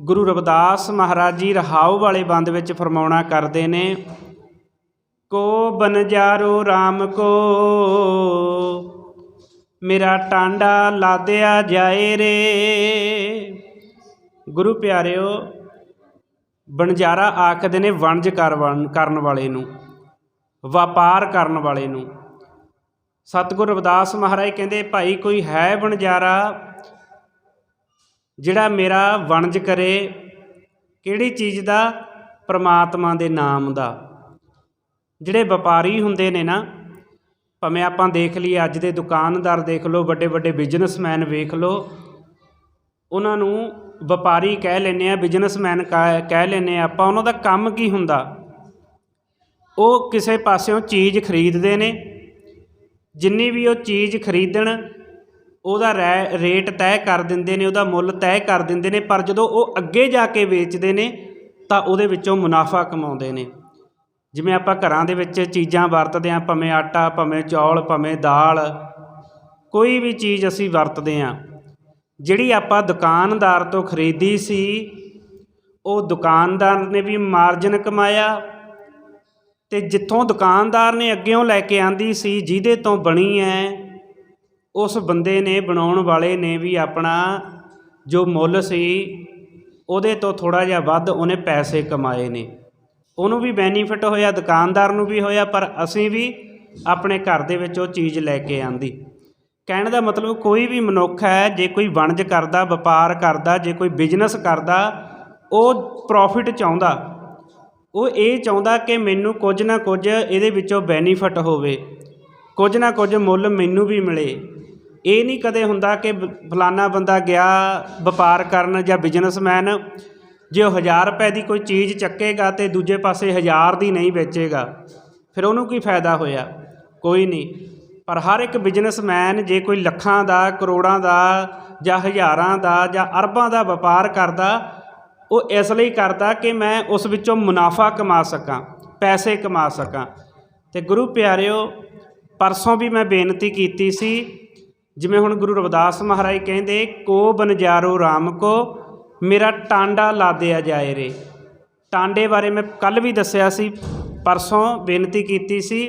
ਗੁਰੂ ਰਵਿਦਾਸ ਮਹਾਰਾਜ ਜੀ ਰਹਾਉ ਵਾਲੇ ਬੰਦ ਵਿੱਚ ਫਰਮਾਉਣਾ ਕਰਦੇ ਨੇ, ਕੋ ਬਨਜਾਰੋ RAM ਕੋ, ਮੇਰਾ ਟਾਂਡਾ ਲਾਦਿਆ ਜਾਏ ਰੇ। ਗੁਰੂ ਪਿਆਰਿਓ, ਬਣਜਾਰਾ ਆਖਦੇ ਨੇ ਵਣਜ ਕਰਵਣ ਕਰਨ ਵਾਲੇ ਨੂੰ, ਵਪਾਰ ਕਰਨ ਵਾਲੇ ਨੂੰ। ਸਤਿਗੁਰ ਰਵਿਦਾਸ ਮਹਾਰਾਜ ਕਹਿੰਦੇ, ਭਾਈ, ਕੋਈ ਹੈ ਬਣਜਾਰਾ? ਜਿਹੜਾ ਮੇਰਾ ਵਣਜ ਕਰੇ, ਕਿਹੜੀ ਚੀਜ਼ ਦਾ? ਪ੍ਰਮਾਤਮਾ ਦੇ ਨਾਮ ਦਾ। ਜਿਹੜੇ ਵਪਾਰੀ ਹੁੰਦੇ ਨੇ ਨਾ, ਭਾਵੇਂ ਆਪਾਂ ਦੇਖ ਲਈਏ ਅੱਜ ਦੇ ਦੁਕਾਨਦਾਰ ਦੇਖ ਲਓ ਵੱਡੇ ਵੱਡੇ ਬਿਜ਼ਨਸਮੈਨ ਵੇਖ ਲਓ, ਉਹਨਾਂ ਨੂੰ ਵਪਾਰੀ ਕਹਿ ਲੈਂਦੇ ਆ ਬਿਜ਼ਨਸਮੈਨ ਕਹਿ ਲੈਂਦੇ ਆ, ਆਪਾਂ ਉਹਨਾਂ ਦਾ ਕੰਮ ਕੀ ਹੁੰਦਾ? ਉਹ ਕਿਸੇ ਪਾਸਿਓਂ ਚੀਜ਼ ਖਰੀਦਦੇ ਨੇ। ਜਿੰਨੀ ਵੀ ਉਹ ਚੀਜ਼ ਖਰੀਦਣ ਉਹਦਾ ਰੈ, ਰੇਟ ਤੈਅ ਕਰ ਦਿੰਦੇ ਨੇ, ਉਹਦਾ ਮੁੱਲ ਤੈਅ ਕਰ ਦਿੰਦੇ ਨੇ, ਪਰ ਜਦੋਂ ਉਹ ਅੱਗੇ ਜਾ ਕੇ ਵੇਚਦੇ ਨੇ, ਤਾਂ ਉਹਦੇ ਵਿੱਚੋਂ ਮੁਨਾਫਾ ਕਮਾਉਂਦੇ ਨੇ। ਜਿਵੇਂ ਆਪਾਂ ਘਰਾਂ ਦੇ ਵਿੱਚ ਚੀਜ਼ਾਂ ਵਰਤਦੇ ਹਾਂ, ਭਾਵੇਂ ਆਟਾ, ਭਾਵੇਂ ਚੌਲ, ਭਾਵੇਂ ਦਾਲ, ਕੋਈ ਵੀ ਚੀਜ਼ ਅਸੀਂ ਵਰਤਦੇ ਹਾਂ। ਜਿਹੜੀ ਆਪਾਂ ਦੁਕਾਨਦਾਰ ਤੋਂ ਖਰੀਦੀ ਸੀ, ਉਹ ਦੁਕਾਨਦਾਰ ਨੇ ਵੀ ਮਾਰਜਨ ਕਮਾਇਆ ਤੇ ਜਿੱਥੋਂ ਦੁਕਾਨਦਾਰ ਨੇ ਅੱਗੇੋਂ ਲੈ ਕੇ ਆਂਦੀ ਸੀ, ਜਿਹਦੇ ਤੋਂ ਬਣੀ ਹੈ ਉਸ ਬੰਦੇ ਨੇ, ਬਣਾਉਣ ਵਾਲੇ ਨੇ ਵੀ ਆਪਣਾ ਜੋ ਮੁੱਲ ਸੀ, ਉਹਦੇ ਤੋਂ ਥੋੜਾ ਜਿਹਾ ਵੱਧ ਉਹਨੇ ਪੈਸੇ ਕਮਾਏ ਨੇ। ਉਹਨੂੰ ਵੀ ਬੈਨੀਫਿਟ ਹੋਇਆ, ਦੁਕਾਨਦਾਰ ਨੂੰ ਵੀ ਹੋਇਆ, ਪਰ ਅਸੀਂ ਵੀ ਆਪਣੇ ਘਰ ਦੇ ਵਿੱਚ ਉਹ ਚੀਜ਼ ਲੈ ਕੇ ਆਂਦੀ। ਕਹਿਣ ਦਾ ਮਤਲਬ ਕੋਈ ਵੀ ਮਨੁੱਖ ਹੈ, ਜੇ ਕੋਈ ਵਣਜ ਕਰਦਾ, ਵਪਾਰ ਕਰਦਾ, ਜੇ ਕੋਈ ਬਿਜ਼ਨਸ ਕਰਦਾ, ਉਹ ਪ੍ਰੋਫਿਟ ਚਾਹੁੰਦਾ। ਉਹ ਇਹ ਚਾਹੁੰਦਾ ਕਿ ਮੈਨੂੰ ਕੁਝ ਨਾ ਕੁਝ ਇਹਦੇ ਵਿੱਚੋਂ ਬੈਨੀਫਿਟ ਹੋਵੇ। ਕੁਝ ਨਾ ਕੁਝ ਮੁੱਲ ਮੈਨੂੰ ਵੀ ਮਿਲੇ। ਇਹ ਨਹੀਂ ਕਦੇ ਹੁੰਦਾ ਕਿ ਫਲਾਨਾ ਬੰਦਾ ਗਿਆ ਵਪਾਰ ਕਰਨ ਜਾਂ ਬਿਜ਼ਨਸਮੈਨ ਜੇ ਉਹ 1000 ਰੁਪਏ ਦੀ ਕੋਈ ਚੀਜ਼ ਚੱਕੇਗਾ ਤੇ ਦੂਜੇ ਪਾਸੇ 1000 ਦੀ ਨਹੀਂ ਵੇਚੇਗਾ, ਫਿਰ ਉਹਨੂੰ ਕੀ ਫਾਇਦਾ ਹੋਇਆ? ਕੋਈ ਨਹੀਂ। ਪਰ ਹਰ ਇੱਕ ਬਿਜ਼ਨਸਮੈਨ ਜੇ ਕੋਈ ਲੱਖਾਂ ਦਾ, ਕਰੋੜਾਂ ਦਾ ਜਾਂ ਹਜ਼ਾਰਾਂ ਦਾ ਜਾਂ ਅਰਬਾਂ ਦਾ ਵਪਾਰ ਕਰਦਾ, ਉਹ ਇਸ ਲਈ ਕਰਦਾ ਕਿ ਮੈਂ ਉਸ ਵਿੱਚੋਂ ਮੁਨਾਫਾ ਕਮਾ ਸਕਾਂ, ਪੈਸੇ ਕਮਾ ਸਕਾਂ। ਤੇ ਗੁਰੂ ਪਿਆਰਿਓ ਪਰਸੋਂ ਵੀ ਮੈਂ ਬੇਨਤੀ ਕੀਤੀ ਸੀ, ਜਿਵੇਂ ਹੁਣ ਗੁਰੂ ਰਵਿਦਾਸ ਮਹਾਰਾਜ ਕਹਿੰਦੇ, ਕੋ ਬਨਜਾਰੋ RAM ਕੋ, ਮੇਰਾ ਟਾਂਡਾ ਲਾਦਿਆ ਜਾਏ ਰੇ। ਟਾਂਡੇ ਬਾਰੇ ਮੈਂ ਕੱਲ ਵੀ ਦੱਸਿਆ ਸੀ, ਪਰਸੋਂ ਬੇਨਤੀ ਕੀਤੀ ਸੀ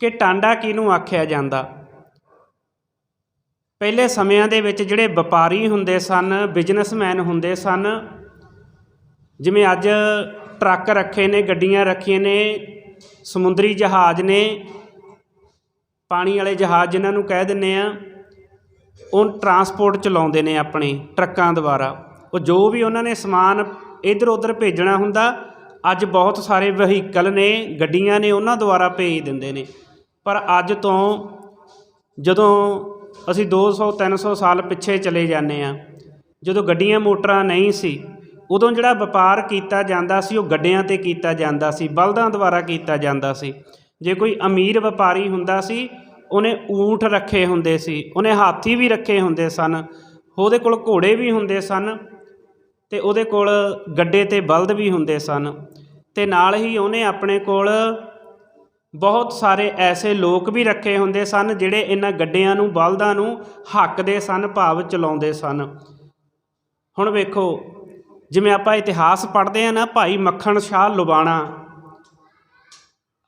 ਕਿ ਟਾਂਡਾ ਕਿਹਨੂੰ ਆਖਿਆ ਜਾਂਦਾ? ਪਹਿਲੇ ਸਮਿਆਂ ਦੇ ਵਿੱਚ ਜਿਹੜੇ ਵਪਾਰੀ ਹੁੰਦੇ ਸਨ, ਬਿਜ਼ਨਸਮੈਨ ਹੁੰਦੇ ਸਨ, ਜਿਵੇਂ ਅੱਜ ਟਰੱਕ ਰੱਖੇ ਨੇ, ਗੱਡੀਆਂ ਰੱਖੀਆਂ ਨੇ, ਸਮੁੰਦਰੀ ਜਹਾਜ਼ ਨੇ ਪਾਣੀ ਵਾਲੇ ਜਹਾਜ਼ ਜਿਨ੍ਹਾਂ ਨੂੰ ਕਹਿ ਦਿੰਨੇ ਆ, ਉਹ ਟਰਾਂਸਪੋਰਟ ਚਲਾਉਂਦੇ ਨੇ ਆਪਣੇ ਟਰੱਕਾਂ ਦੁਆਰਾ। ਉਹ ਜੋ ਵੀ ਉਹਨਾਂ ਨੇ ਸਮਾਨ ਇੱਧਰ ਉੱਧਰ ਭੇਜਣਾ ਹੁੰਦਾ, ਅੱਜ ਬਹੁਤ ਸਾਰੇ ਵਹੀਕਲ ਨੇ, ਗੱਡੀਆਂ ਨੇ ਉਹਨਾਂ ਦੁਆਰਾ ਭੇਜ ਦਿੰਦੇ ਨੇ। ਪਰ ਅੱਜ ਤੋਂ ਜਦੋਂ ਅਸੀਂ 200 300 ਸਾਲ ਪਿੱਛੇ ਚਲੇ ਜਾਂਦੇ ਆ, ਜਦੋਂ ਗੱਡੀਆਂ ਮੋਟਰਾਂ ਨਹੀਂ ਸੀ, ਉਦੋਂ ਜਿਹੜਾ ਵਪਾਰ ਕੀਤਾ ਜਾਂਦਾ ਸੀ, ਉਹ ਗੱਡਿਆਂ ਤੇ ਕੀਤਾ ਜਾਂਦਾ ਸੀ, ਬਲਦਾਂ ਦੁਆਰਾ ਕੀਤਾ ਜਾਂਦਾ ਸੀ। ਜੇ ਕੋਈ ਅਮੀਰ ਵਪਾਰੀ ਹੁੰਦਾ ਸੀ, ਉਹਨੇ ਊਠ ਰੱਖੇ ਹੁੰਦੇ ਸੀ, ਉਹਨੇ ਹਾਥੀ ਵੀ ਰੱਖੇ ਹੁੰਦੇ ਸਨ, ਉਹਦੇ ਕੋਲ ਘੋੜੇ ਵੀ ਹੁੰਦੇ ਸਨ ਤੇ ਉਹਦੇ ਕੋਲ ਗੱਡੇ ਤੇ ਬਲਦ ਵੀ ਹੁੰਦੇ ਸਨ ਤੇ ਨਾਲ ਹੀ ਉਹਨੇ ਆਪਣੇ ਕੋਲ ਬਹੁਤ ਸਾਰੇ ਐਸੇ ਲੋਕ ਵੀ ਰੱਖੇ ਹੁੰਦੇ ਸਨ ਜਿਹੜੇ ਇਹਨਾਂ ਗੱਡਿਆਂ ਨੂੰ, ਬਲਦਾਂ ਨੂੰ ਹੱਕਦੇ ਸਨ, ਭਾਵ ਚਲਾਉਂਦੇ ਸਨ। ਹੁਣ ਵੇਖੋ, ਜਿਵੇਂ ਆਪਾਂ ਇਤਿਹਾਸ ਪੜ੍ਹਦੇ ਆ ਨਾ, ਭਾਈ ਮੱਖਣ ਸ਼ਾਹ ਲੁਬਾਣਾ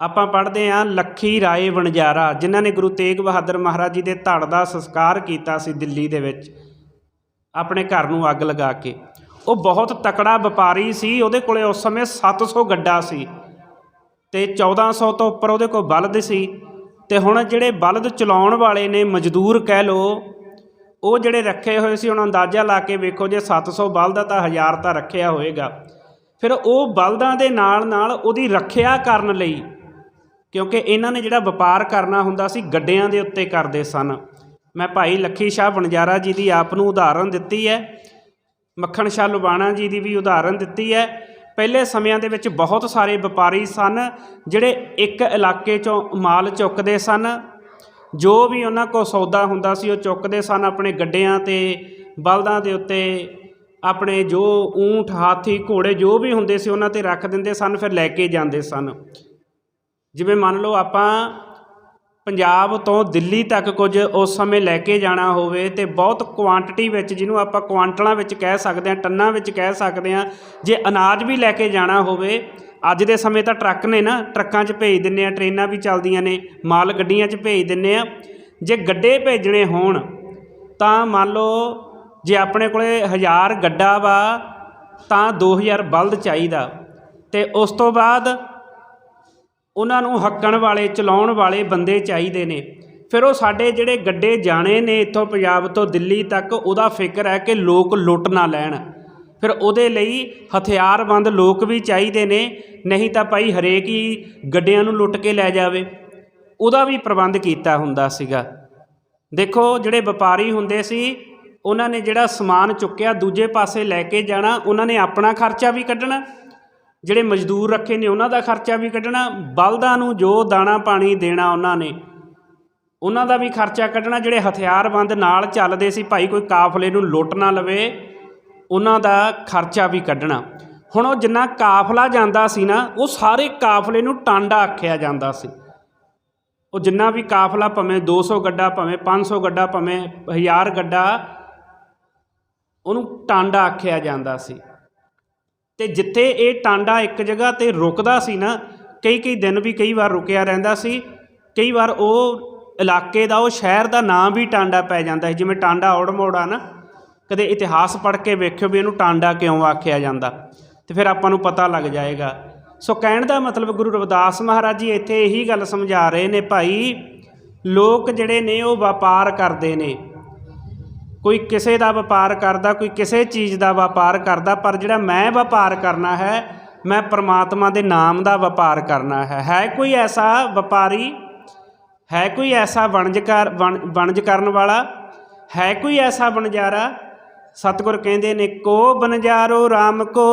ਆਪਾਂ ਪੜ੍ਹਦੇ ਹਾਂ ਲੱਖੀ ਰਾਏ ਵਣਜਾਰਾ, ਜਿਨ੍ਹਾਂ ਨੇ ਗੁਰੂ ਤੇਗ ਬਹਾਦਰ ਮਹਾਰਾਜ ਜੀ ਦੇ ਧੜ ਦਾ ਸੰਸਕਾਰ ਕੀਤਾ ਸੀ ਦਿੱਲੀ ਦੇ ਵਿੱਚ, ਆਪਣੇ ਘਰ ਨੂੰ ਅੱਗ ਲਗਾ ਕੇ। ਉਹ ਬਹੁਤ ਤਕੜਾ ਵਪਾਰੀ ਸੀ, ਉਹਦੇ ਕੋਲੇ ਉਸ ਸਮੇਂ 700 ਗੱਡਾ ਸੀ ਤੇ 1400 ਤੋਂ ਉੱਪਰ ਉਹਦੇ ਕੋਲ ਬਲਦ ਸੀ ਤੇ ਹੁਣ ਜਿਹੜੇ ਬਲਦ ਚਲਾਉਣ ਵਾਲੇ ਨੇ ਮਜ਼ਦੂਰ ਕਹਿ ਲੋ ਉਹ ਜਿਹੜੇ ਰੱਖੇ ਹੋਏ ਸੀ, ਹੁਣ ਅੰਦਾਜ਼ਾ ਲਾ ਕੇ ਵੇਖੋ ਜੇ 700 ਬਲਦ ਤਾਂ 1000 ਤਾਂ ਰੱਖਿਆ ਹੋਏਗਾ। ਫਿਰ ਉਹ ਬਲਦਾਂ ਦੇ ਨਾਲ ਨਾਲ ਉਹਦੀ ਰੱਖਿਆ ਕਰਨ ਲਈ ਕਿਉਂਕਿ ਇਹਨਾਂ ਨੇ ਜਿਹੜਾ ਵਪਾਰ ਕਰਨਾ ਹੁੰਦਾ ਸੀ, ਗੱਡਿਆਂ ਦੇ ਉੱਤੇ ਕਰਦੇ ਸਨ। ਮੈਂ ਭਾਈ ਲੱਖੀ ਸ਼ਾਹ ਬਣਜਾਰਾ ਜੀ ਦੀ ਆਪ ਨੂੰ ਉਦਾਹਰਨ ਦਿੱਤੀ ਹੈ। ਮੱਖਣ ਸ਼ਾਹ ਲੁਬਾਣਾ ਜੀ ਦੀ ਵੀ ਉਦਾਹਰਨ ਦਿੱਤੀ ਹੈ। ਪਹਿਲੇ ਸਮਿਆਂ ਦੇ ਵਿੱਚ ਬਹੁਤ ਸਾਰੇ ਵਪਾਰੀ ਸਨ, ਜਿਹੜੇ ਇੱਕ ਇਲਾਕੇ 'ਚੋਂ ਮਾਲ ਚੁੱਕਦੇ ਸਨ। ਜੋ ਵੀ ਉਹਨਾਂ ਕੋਲ ਸੌਦਾ ਹੁੰਦਾ ਸੀ, ਉਹ ਚੁੱਕਦੇ ਸਨ ਆਪਣੇ ਗੱਡਿਆਂ ਤੇ, ਬਲਦਾਂ ਦੇ ਉੱਤੇ, ਆਪਣੇ ਜੋ ਊਂਠ, ਹਾਥੀ, ਘੋੜੇ ਜੋ ਵੀ ਹੁੰਦੇ ਸੀ, ਉਹਨਾਂ ਤੇ ਰੱਖ ਦਿੰਦੇ ਸਨ, ਫਿਰ ਲੈ ਕੇ ਜਾਂਦੇ ਸਨ। ਜਿਵੇਂ ਮੰਨ ਲਓ ਆਪਾਂ ਪੰਜਾਬ ਤੋਂ ਦਿੱਲੀ ਤੱਕ ਕੁਝ ਉਸ ਸਮੇਂ ਲੈ ਕੇ ਜਾਣਾ ਹੋਵੇ ਤੇ ਬਹੁਤ ਕੁਆਂਟੀਟੀ ਵਿੱਚ ਜਿਹਨੂੰ ਆਪਾਂ ਕੁਆਂਟਲਾਂ ਵਿੱਚ ਕਹਿ ਸਕਦੇ ਹਾਂ, ਟੰਨਾਂ ਵਿੱਚ ਕਹਿ ਸਕਦੇ ਹਾਂ, ਜੇ ਅਨਾਜ ਵੀ ਲੈ ਕੇ ਜਾਣਾ ਹੋਵੇ, ਅੱਜ ਦੇ ਸਮੇਂ ਤਾਂ ਟਰੱਕ ਨੇ ਨਾ, ਟਰੱਕਾਂ 'ਚ ਭੇਜ ਦਿੰਨੇ ਆ ਟ੍ਰੇਨਾਂ ਵੀ ਚੱਲਦੀਆਂ ਨੇ, ਮਾਲ ਗੱਡੀਆਂ 'ਚ ਭੇਜ ਦਿੰਨੇ ਆ ਜੇ ਗੱਡੇ ਭੇਜਣੇ ਹੋਣ, ਤਾਂ ਮੰਨ ਲਓ ਜੇ ਆਪਣੇ ਕੋਲੇ 1000 ਗੱਡਾ ਵਾ, ਤਾਂ 2000 ਬਲਦ ਚਾਹੀਦਾ। ਤੇ ਉਸ ਤੋਂ ਬਾਅਦ ਉਹਨਾਂ ਨੂੰ ਹੱਕਣ ਵਾਲੇ, ਚਲਾਉਣ ਵਾਲੇ ਬੰਦੇ ਚਾਹੀਦੇ ਨੇ। ਫਿਰ ਉਹ ਸਾਡੇ ਜਿਹੜੇ ਗੱਡੇ ਜਾਣੇ ਨੇ ਇੱਥੋਂ ਪੰਜਾਬ ਤੋਂ ਦਿੱਲੀ ਤੱਕ, ਉਹਦਾ ਫਿਕਰ ਹੈ ਕਿ ਲੋਕ ਲੁੱਟ ਨਾ ਲੈਣ। ਫਿਰ ਉਹਦੇ ਲਈ ਹਥਿਆਰਬੰਦ ਲੋਕ ਵੀ ਚਾਹੀਦੇ ਨੇ, ਨਹੀਂ ਤਾਂ ਭਾਈ ਹਰੇਕ ਹੀ ਗੱਡਿਆਂ ਨੂੰ ਲੁੱਟ ਕੇ ਲੈ ਜਾਵੇ। ਉਹਦਾ ਵੀ ਪ੍ਰਬੰਧ ਕੀਤਾ ਹੁੰਦਾ ਸੀਗਾ। ਦੇਖੋ, ਜਿਹੜੇ ਵਪਾਰੀ ਹੁੰਦੇ ਸੀ, ਉਹਨਾਂ ਨੇ ਜਿਹੜਾ ਸਮਾਨ ਚੁੱਕਿਆ, ਦੂਜੇ ਪਾਸੇ ਲੈ ਕੇ ਜਾਣਾ, ਉਹਨਾਂ ਨੇ ਆਪਣਾ ਖਰਚਾ ਵੀ ਕੱਢਣਾ। ਜਿਹੜੇ ਮਜ਼ਦੂਰ ਰੱਖੇ ਨੇ, ਉਹਨਾਂ ਦਾ ਖਰਚਾ ਵੀ ਕੱਢਣਾ, ਬਲਦਾਂ ਨੂੰ ਜੋ ਦਾਣਾ ਪਾਣੀ ਦੇਣਾ ਉਹਨਾਂ ਨੇ, ਉਹਨਾਂ ਦਾ ਵੀ ਖਰਚਾ ਕੱਢਣਾ, ਜਿਹੜੇ ਹਥਿਆਰਬੰਦ ਨਾਲ ਚੱਲਦੇ ਸੀ, ਭਾਈ ਕੋਈ ਕਾਫਲੇ ਨੂੰ ਲੁੱਟ ਨਾ ਲਵੇ, ਉਹਨਾਂ ਦਾ ਖਰਚਾ ਵੀ ਕੱਢਣਾ। ਹੁਣ ਉਹ ਜਿੰਨਾ ਕਾਫਲਾ ਜਾਂਦਾ ਸੀ ਨਾ, ਉਹ ਸਾਰੇ ਕਾਫਲੇ ਨੂੰ ਟਾਂਡਾ ਆਖਿਆ ਜਾਂਦਾ ਸੀ। ਉਹ ਜਿੰਨਾ ਵੀ ਕਾਫਲਾ ਭਾਵੇਂ 200 ਗੱਡਾ, ਭਾਵੇਂ 500 ਗੱਡਾ, ਭਾਵੇਂ 1000 ਗੱਡਾ, ਉਹਨੂੰ ਟਾਂਡਾ ਆਖਿਆ ਜਾਂਦਾ ਸੀ। ਤੇ ਜਿੱਥੇ ਇਹ ਟਾਂਡਾ ਇੱਕ ਜਗ੍ਹਾ ਤੇ ਰੁਕਦਾ ਸੀ ਨਾ, ਕਈ ਕਈ ਦਿਨ ਵੀ ਕਈ ਵਾਰ ਰੁਕਿਆ ਰਹਿੰਦਾ ਸੀ, ਕਈ ਵਾਰ ਉਹ ਇਲਾਕੇ ਦਾ, ਉਹ ਸ਼ਹਿਰ ਦਾ ਨਾਮ ਵੀ ਟਾਂਡਾ ਪੈ ਜਾਂਦਾ ਸੀ, ਜਿਵੇਂ ਟਾਂਡਾ ਔੜ ਮੋੜਾ ਨਾ, ਕਦੇ ਇਤਿਹਾਸ ਪੜ੍ਹ ਕੇ ਵੇਖਿਓ ਵੀ ਇਹਨੂੰ ਟਾਂਡਾ ਕਿਉਂ ਆਖਿਆ ਜਾਂਦਾ, ਤੇ ਫਿਰ ਆਪਾਂ ਨੂੰ ਪਤਾ ਲੱਗ ਜਾਏਗਾ। ਸੋ ਕਹਿਣ ਦਾ ਮਤਲਬ ਗੁਰੂ ਰਵਿਦਾਸ ਮਹਾਰਾਜ ਜੀ ਇੱਥੇ ਇਹੀ ਗੱਲ ਸਮਝਾ ਰਹੇ ਨੇ, ਭਾਈ ਲੋਕ ਜਿਹੜੇ ਨੇ ਉਹ ਵਪਾਰ ਕਰਦੇ ਨੇ ਕੋਈ ਕਿਸੇ ਦਾ ਵਪਾਰ ਕਰਦਾ, ਕੋਈ ਕਿਸੇ ਚੀਜ਼ ਦਾ ਵਪਾਰ ਕਰਦਾ, ਪਰ ਜਿਹੜਾ ਮੈਂ ਵਪਾਰ ਕਰਨਾ ਹੈ, ਮੈਂ ਪ੍ਰਮਾਤਮਾ ਦੇ ਨਾਮ ਦਾ ਵਪਾਰ ਕਰਨਾ ਹੈ। ਹੈ ਕੋਈ ਐਸਾ ਵਪਾਰੀ? ਹੈ ਕੋਈ ਐਸਾ ਵਣਜਕਾਰ, ਵਣ- ਵਣਜ ਕਰਨ ਵਾਲਾ? ਹੈ ਕੋਈ ਐਸਾ ਵਣਜਾਰਾ? ਸਤਿਗੁਰ ਕਹਿੰਦੇ ਨੇ, ਕੋ ਬਨਜਾਰੋ RAM ਕੋ?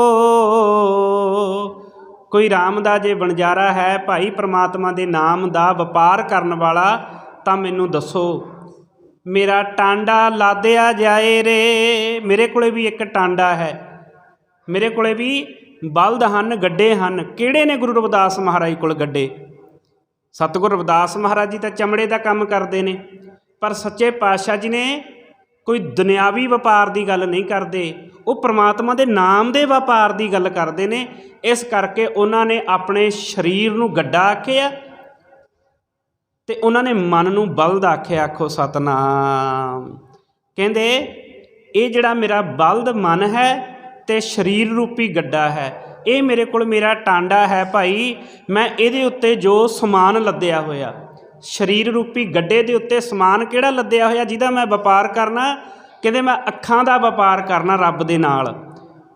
ਕੋਈ RAM ਦਾ ਜੇ ਵਣਜਾਰਾ ਹੈ, ਭਾਈ ਪ੍ਰਮਾਤਮਾ ਦੇ ਨਾਮ ਦਾ ਵਪਾਰ ਕਰਨ ਵਾਲਾ, ਤਾਂ ਮੈਨੂੰ ਦੱਸੋ। ਮੇਰਾ ਟਾਂਡਾ ਲਾਦਿਆ ਜਾਏ ਰੇ। ਮੇਰੇ ਕੋਲੇ ਵੀ ਇੱਕ ਟਾਂਡਾ ਹੈ। ਮੇਰੇ ਕੋਲੇ ਵੀ ਬਲਦ ਹਨ, ਗੱਡੇ ਹਨ। ਕਿਹੜੇ ਨੇ ਗੁਰੂ ਰਵਿਦਾਸ ਮਹਾਰਾਜ ਕੋਲ ਗੱਡੇ? ਸਤਿਗੁਰ ਰਵਿਦਾਸ ਮਹਾਰਾਜ ਜੀ ਤਾਂ ਚਮੜੇ ਦਾ ਕੰਮ ਕਰਦੇ ਨੇ। ਪਰ ਸੱਚੇ ਪਾਤਸ਼ਾਹ ਜੀ ਨੇ ਕੋਈ ਦੁਨਿਆਵੀ ਵਪਾਰ ਦੀ ਗੱਲ ਨਹੀਂ ਕਰਦੇ। ਉਹ ਪ੍ਰਮਾਤਮਾ ਦੇ ਨਾਮ ਦੇ ਵਪਾਰ ਦੀ ਗੱਲ ਕਰਦੇ ਨੇ। ਇਸ ਕਰਕੇ ਉਹਨਾਂ ਨੇ ਆਪਣੇ ਸਰੀਰ ਨੂੰ ਗੱਡਾ ਆਖਿਆ। ਤੇ ਉਹਨਾਂ ਨੇ ਮਨ ਨੂੰ ਬਲਦ ਆਖਿਆ, ਆਖੋ ਸਤਨਾਮ। ਕਹਿੰਦੇ, ਇਹ ਜਿਹੜਾ ਮੇਰਾ ਬਲਦ ਮਨ ਹੈ ਤੇ ਸਰੀਰ ਰੂਪੀ ਗੱਡਾ ਹੈ, ਇਹ ਮੇਰੇ ਕੋਲ ਮੇਰਾ ਟਾਂਡਾ ਹੈ ਭਾਈ, ਮੈਂ ਇਹਦੇ ਉੱਤੇ ਜੋ ਸਮਾਨ ਲੱਦਿਆ ਹੋਇਆ, ਸਰੀਰ ਰੂਪੀ ਗੱਡੇ ਦੇ ਉੱਤੇ ਸਮਾਨ ਕਿਹੜਾ ਲੱਦਿਆ ਹੋਇਆ ਜਿਹਦਾ ਮੈਂ ਵਪਾਰ ਕਰਨਾ? ਕਹਿੰਦੇ, ਮੈਂ ਅੱਖਾਂ ਦਾ ਵਪਾਰ ਕਰਨਾ ਰੱਬ ਦੇ ਨਾਲ,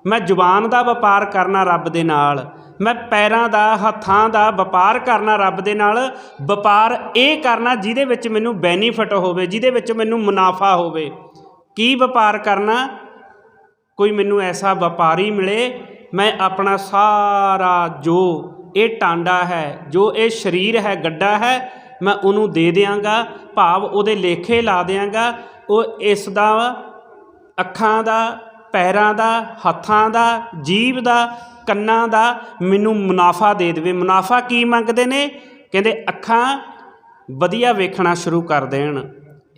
ਮੈਂ ਜ਼ੁਬਾਨ ਦਾ ਵਪਾਰ ਕਰਨਾ ਰੱਬ ਦੇ ਨਾਲ ਮੈਂ ਪੈਰਾਂ ਦਾ, ਹੱਥਾਂ ਦਾ ਵਪਾਰ ਕਰਨਾ ਰੱਬ ਦੇ ਨਾਲ, ਵਪਾਰ ਇਹ ਕਰਨਾ ਜਿਹਦੇ ਵਿੱਚ ਮੈਨੂੰ ਬੈਨੀਫਿਟ ਹੋਵੇ, ਜਿਹਦੇ ਵਿੱਚ ਮੈਨੂੰ ਮੁਨਾਫਾ ਹੋਵੇ। ਕੀ ਵਪਾਰ ਕਰਨਾ? ਕੋਈ ਮੈਨੂੰ ਐਸਾ ਵਪਾਰੀ ਮਿਲੇ, ਮੈਂ ਆਪਣਾ ਸਾਰਾ ਜੋ ਇਹ ਟਾਂਡਾ ਹੈ, ਜੋ ਇਹ ਸਰੀਰ ਹੈ, ਗੱਡਾ ਹੈ, ਮੈਂ ਉਹਨੂੰ ਦੇ ਦਿਆਂਗਾ, ਭਾਵ ਉਹਦੇ ਲੇਖੇ ਲਾ ਦਿਆਂਗਾ, ਉਹ ਇਸ ਦਾ ਅੱਖਾਂ ਦਾ ਪੈਰਾਂ ਦਾ, ਹੱਥਾਂ ਦਾ, ਜੀਭ ਦਾ, ਕੰਨਾਂ ਦਾ ਮੈਨੂੰ ਮੁਨਾਫਾ ਦੇ ਦੇਵੇ। ਮੁਨਾਫਾ ਕੀ ਮੰਗਦੇ ਨੇ? ਕਹਿੰਦੇ ਅੱਖਾਂ ਵਧੀਆ ਵੇਖਣਾ ਸ਼ੁਰੂ ਕਰ ਦੇਣ।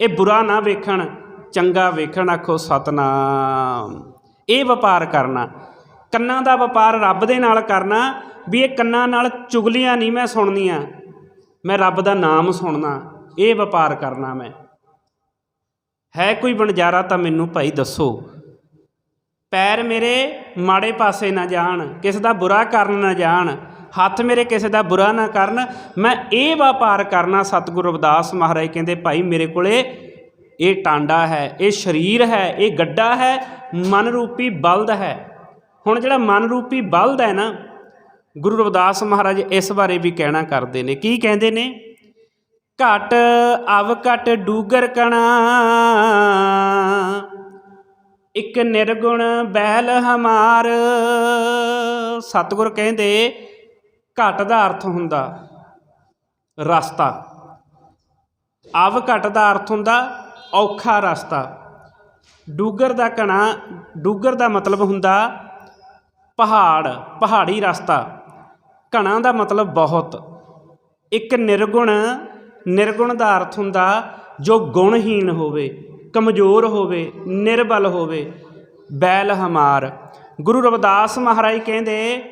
ਇਹ ਬੁਰਾ ਨਾ ਵੇਖਣ, ਚੰਗਾ ਵੇਖਣ ਆਖੋ ਸਤਨਾਮ। ਇਹ ਵਪਾਰ ਕਰਨਾ। ਕੰਨਾਂ ਦਾ ਵਪਾਰ ਰੱਬ ਦੇ ਨਾਲ ਕਰਨਾ, ਵੀ ਇਹ ਕੰਨਾਂ ਨਾਲ ਚੁਗਲੀਆਂ ਨਹੀਂ ਮੈਂ ਸੁਣਨੀਆਂ। ਮੈਂ ਰੱਬ ਦਾ ਨਾਮ ਸੁਣਨਾ। ਇਹ ਵਪਾਰ ਕਰਨਾ ਮੈਂ। ਹੈ ਕੋਈ ਵਣਜਾਰਾ ਤਾਂ ਮੈਨੂੰ ਭਾਈ ਦੱਸੋ। ਪੈਰ ਮੇਰੇ ਮਾੜੇ ਪਾਸੇ ਨਾ ਜਾਣ, ਕਿਸੇ ਦਾ ਬੁਰਾ ਕਰਨ ਨਾ ਜਾਣ, ਹੱਥ ਮੇਰੇ ਕਿਸੇ ਦਾ ਬੁਰਾ ਨਾ ਕਰਨ, ਮੈਂ ਇਹ ਵਪਾਰ ਕਰਨਾ ਸਤਿਗੁਰੂ ਰਵਿਦਾਸ ਮਹਾਰਾਜ ਕਹਿੰਦੇ, ਭਾਈ ਮੇਰੇ ਕੋਲੇ ਇਹ ਟਾਂਡਾ ਹੈ, ਇਹ ਸਰੀਰ ਹੈ, ਇਹ ਗੱਡਾ ਹੈ ਮਨ ਰੂਪੀ ਬਲਦ ਹੈ। ਹੁਣ ਜਿਹੜਾ ਮਨ ਰੂਪੀ ਬਲਦ ਹੈ ਨਾ, ਗੁਰੂ ਰਵਿਦਾਸ ਮਹਾਰਾਜ ਇਸ ਬਾਰੇ ਵੀ ਕਹਿਣਾ ਕਰਦੇ ਨੇ। ਕੀ ਕਹਿੰਦੇ ਨੇ? ਘਟ ਅਵ ਘਟ ਡੂਗਰ ਕਣਾ ਇੱਕ ਨਿਰਗੁਣ ਬਹਿਲ ਹਮਾਰ। ਸਤਿਗੁਰ ਕਹਿੰਦੇ, ਘਟ ਦਾ ਅਰਥ ਹੁੰਦਾ ਰਸਤਾ। ਆਵ ਘਟ ਦਾ ਅਰਥ ਹੁੰਦਾ ਔਖਾ ਰਸਤਾ। ਡੂਗਰ ਦਾ ਕਣਾ, ਡੂਗਰ ਦਾ ਮਤਲਬ ਹੁੰਦਾ ਪਹਾੜ, ਪਹਾੜੀ ਰਸਤਾ। ਘਣਾ ਦਾ ਮਤਲਬ ਬਹੁਤ। ਇੱਕ ਨਿਰਗੁਣ ਨਿਰਗੁਣ ਦਾ ਅਰਥ ਹੁੰਦਾ ਜੋ ਗੁਣਹੀਨ ਹੋਵੇ। ਕਮਜ਼ੋਰ ਹੋਵੇ, ਨਿਰਬਲ ਹੋਵੇ, ਬੈਲ ਹਮਾਰ। ਗੁਰੂ ਰਵਿਦਾਸ ਮਹਾਰਾਜ ਕਹਿੰਦੇ,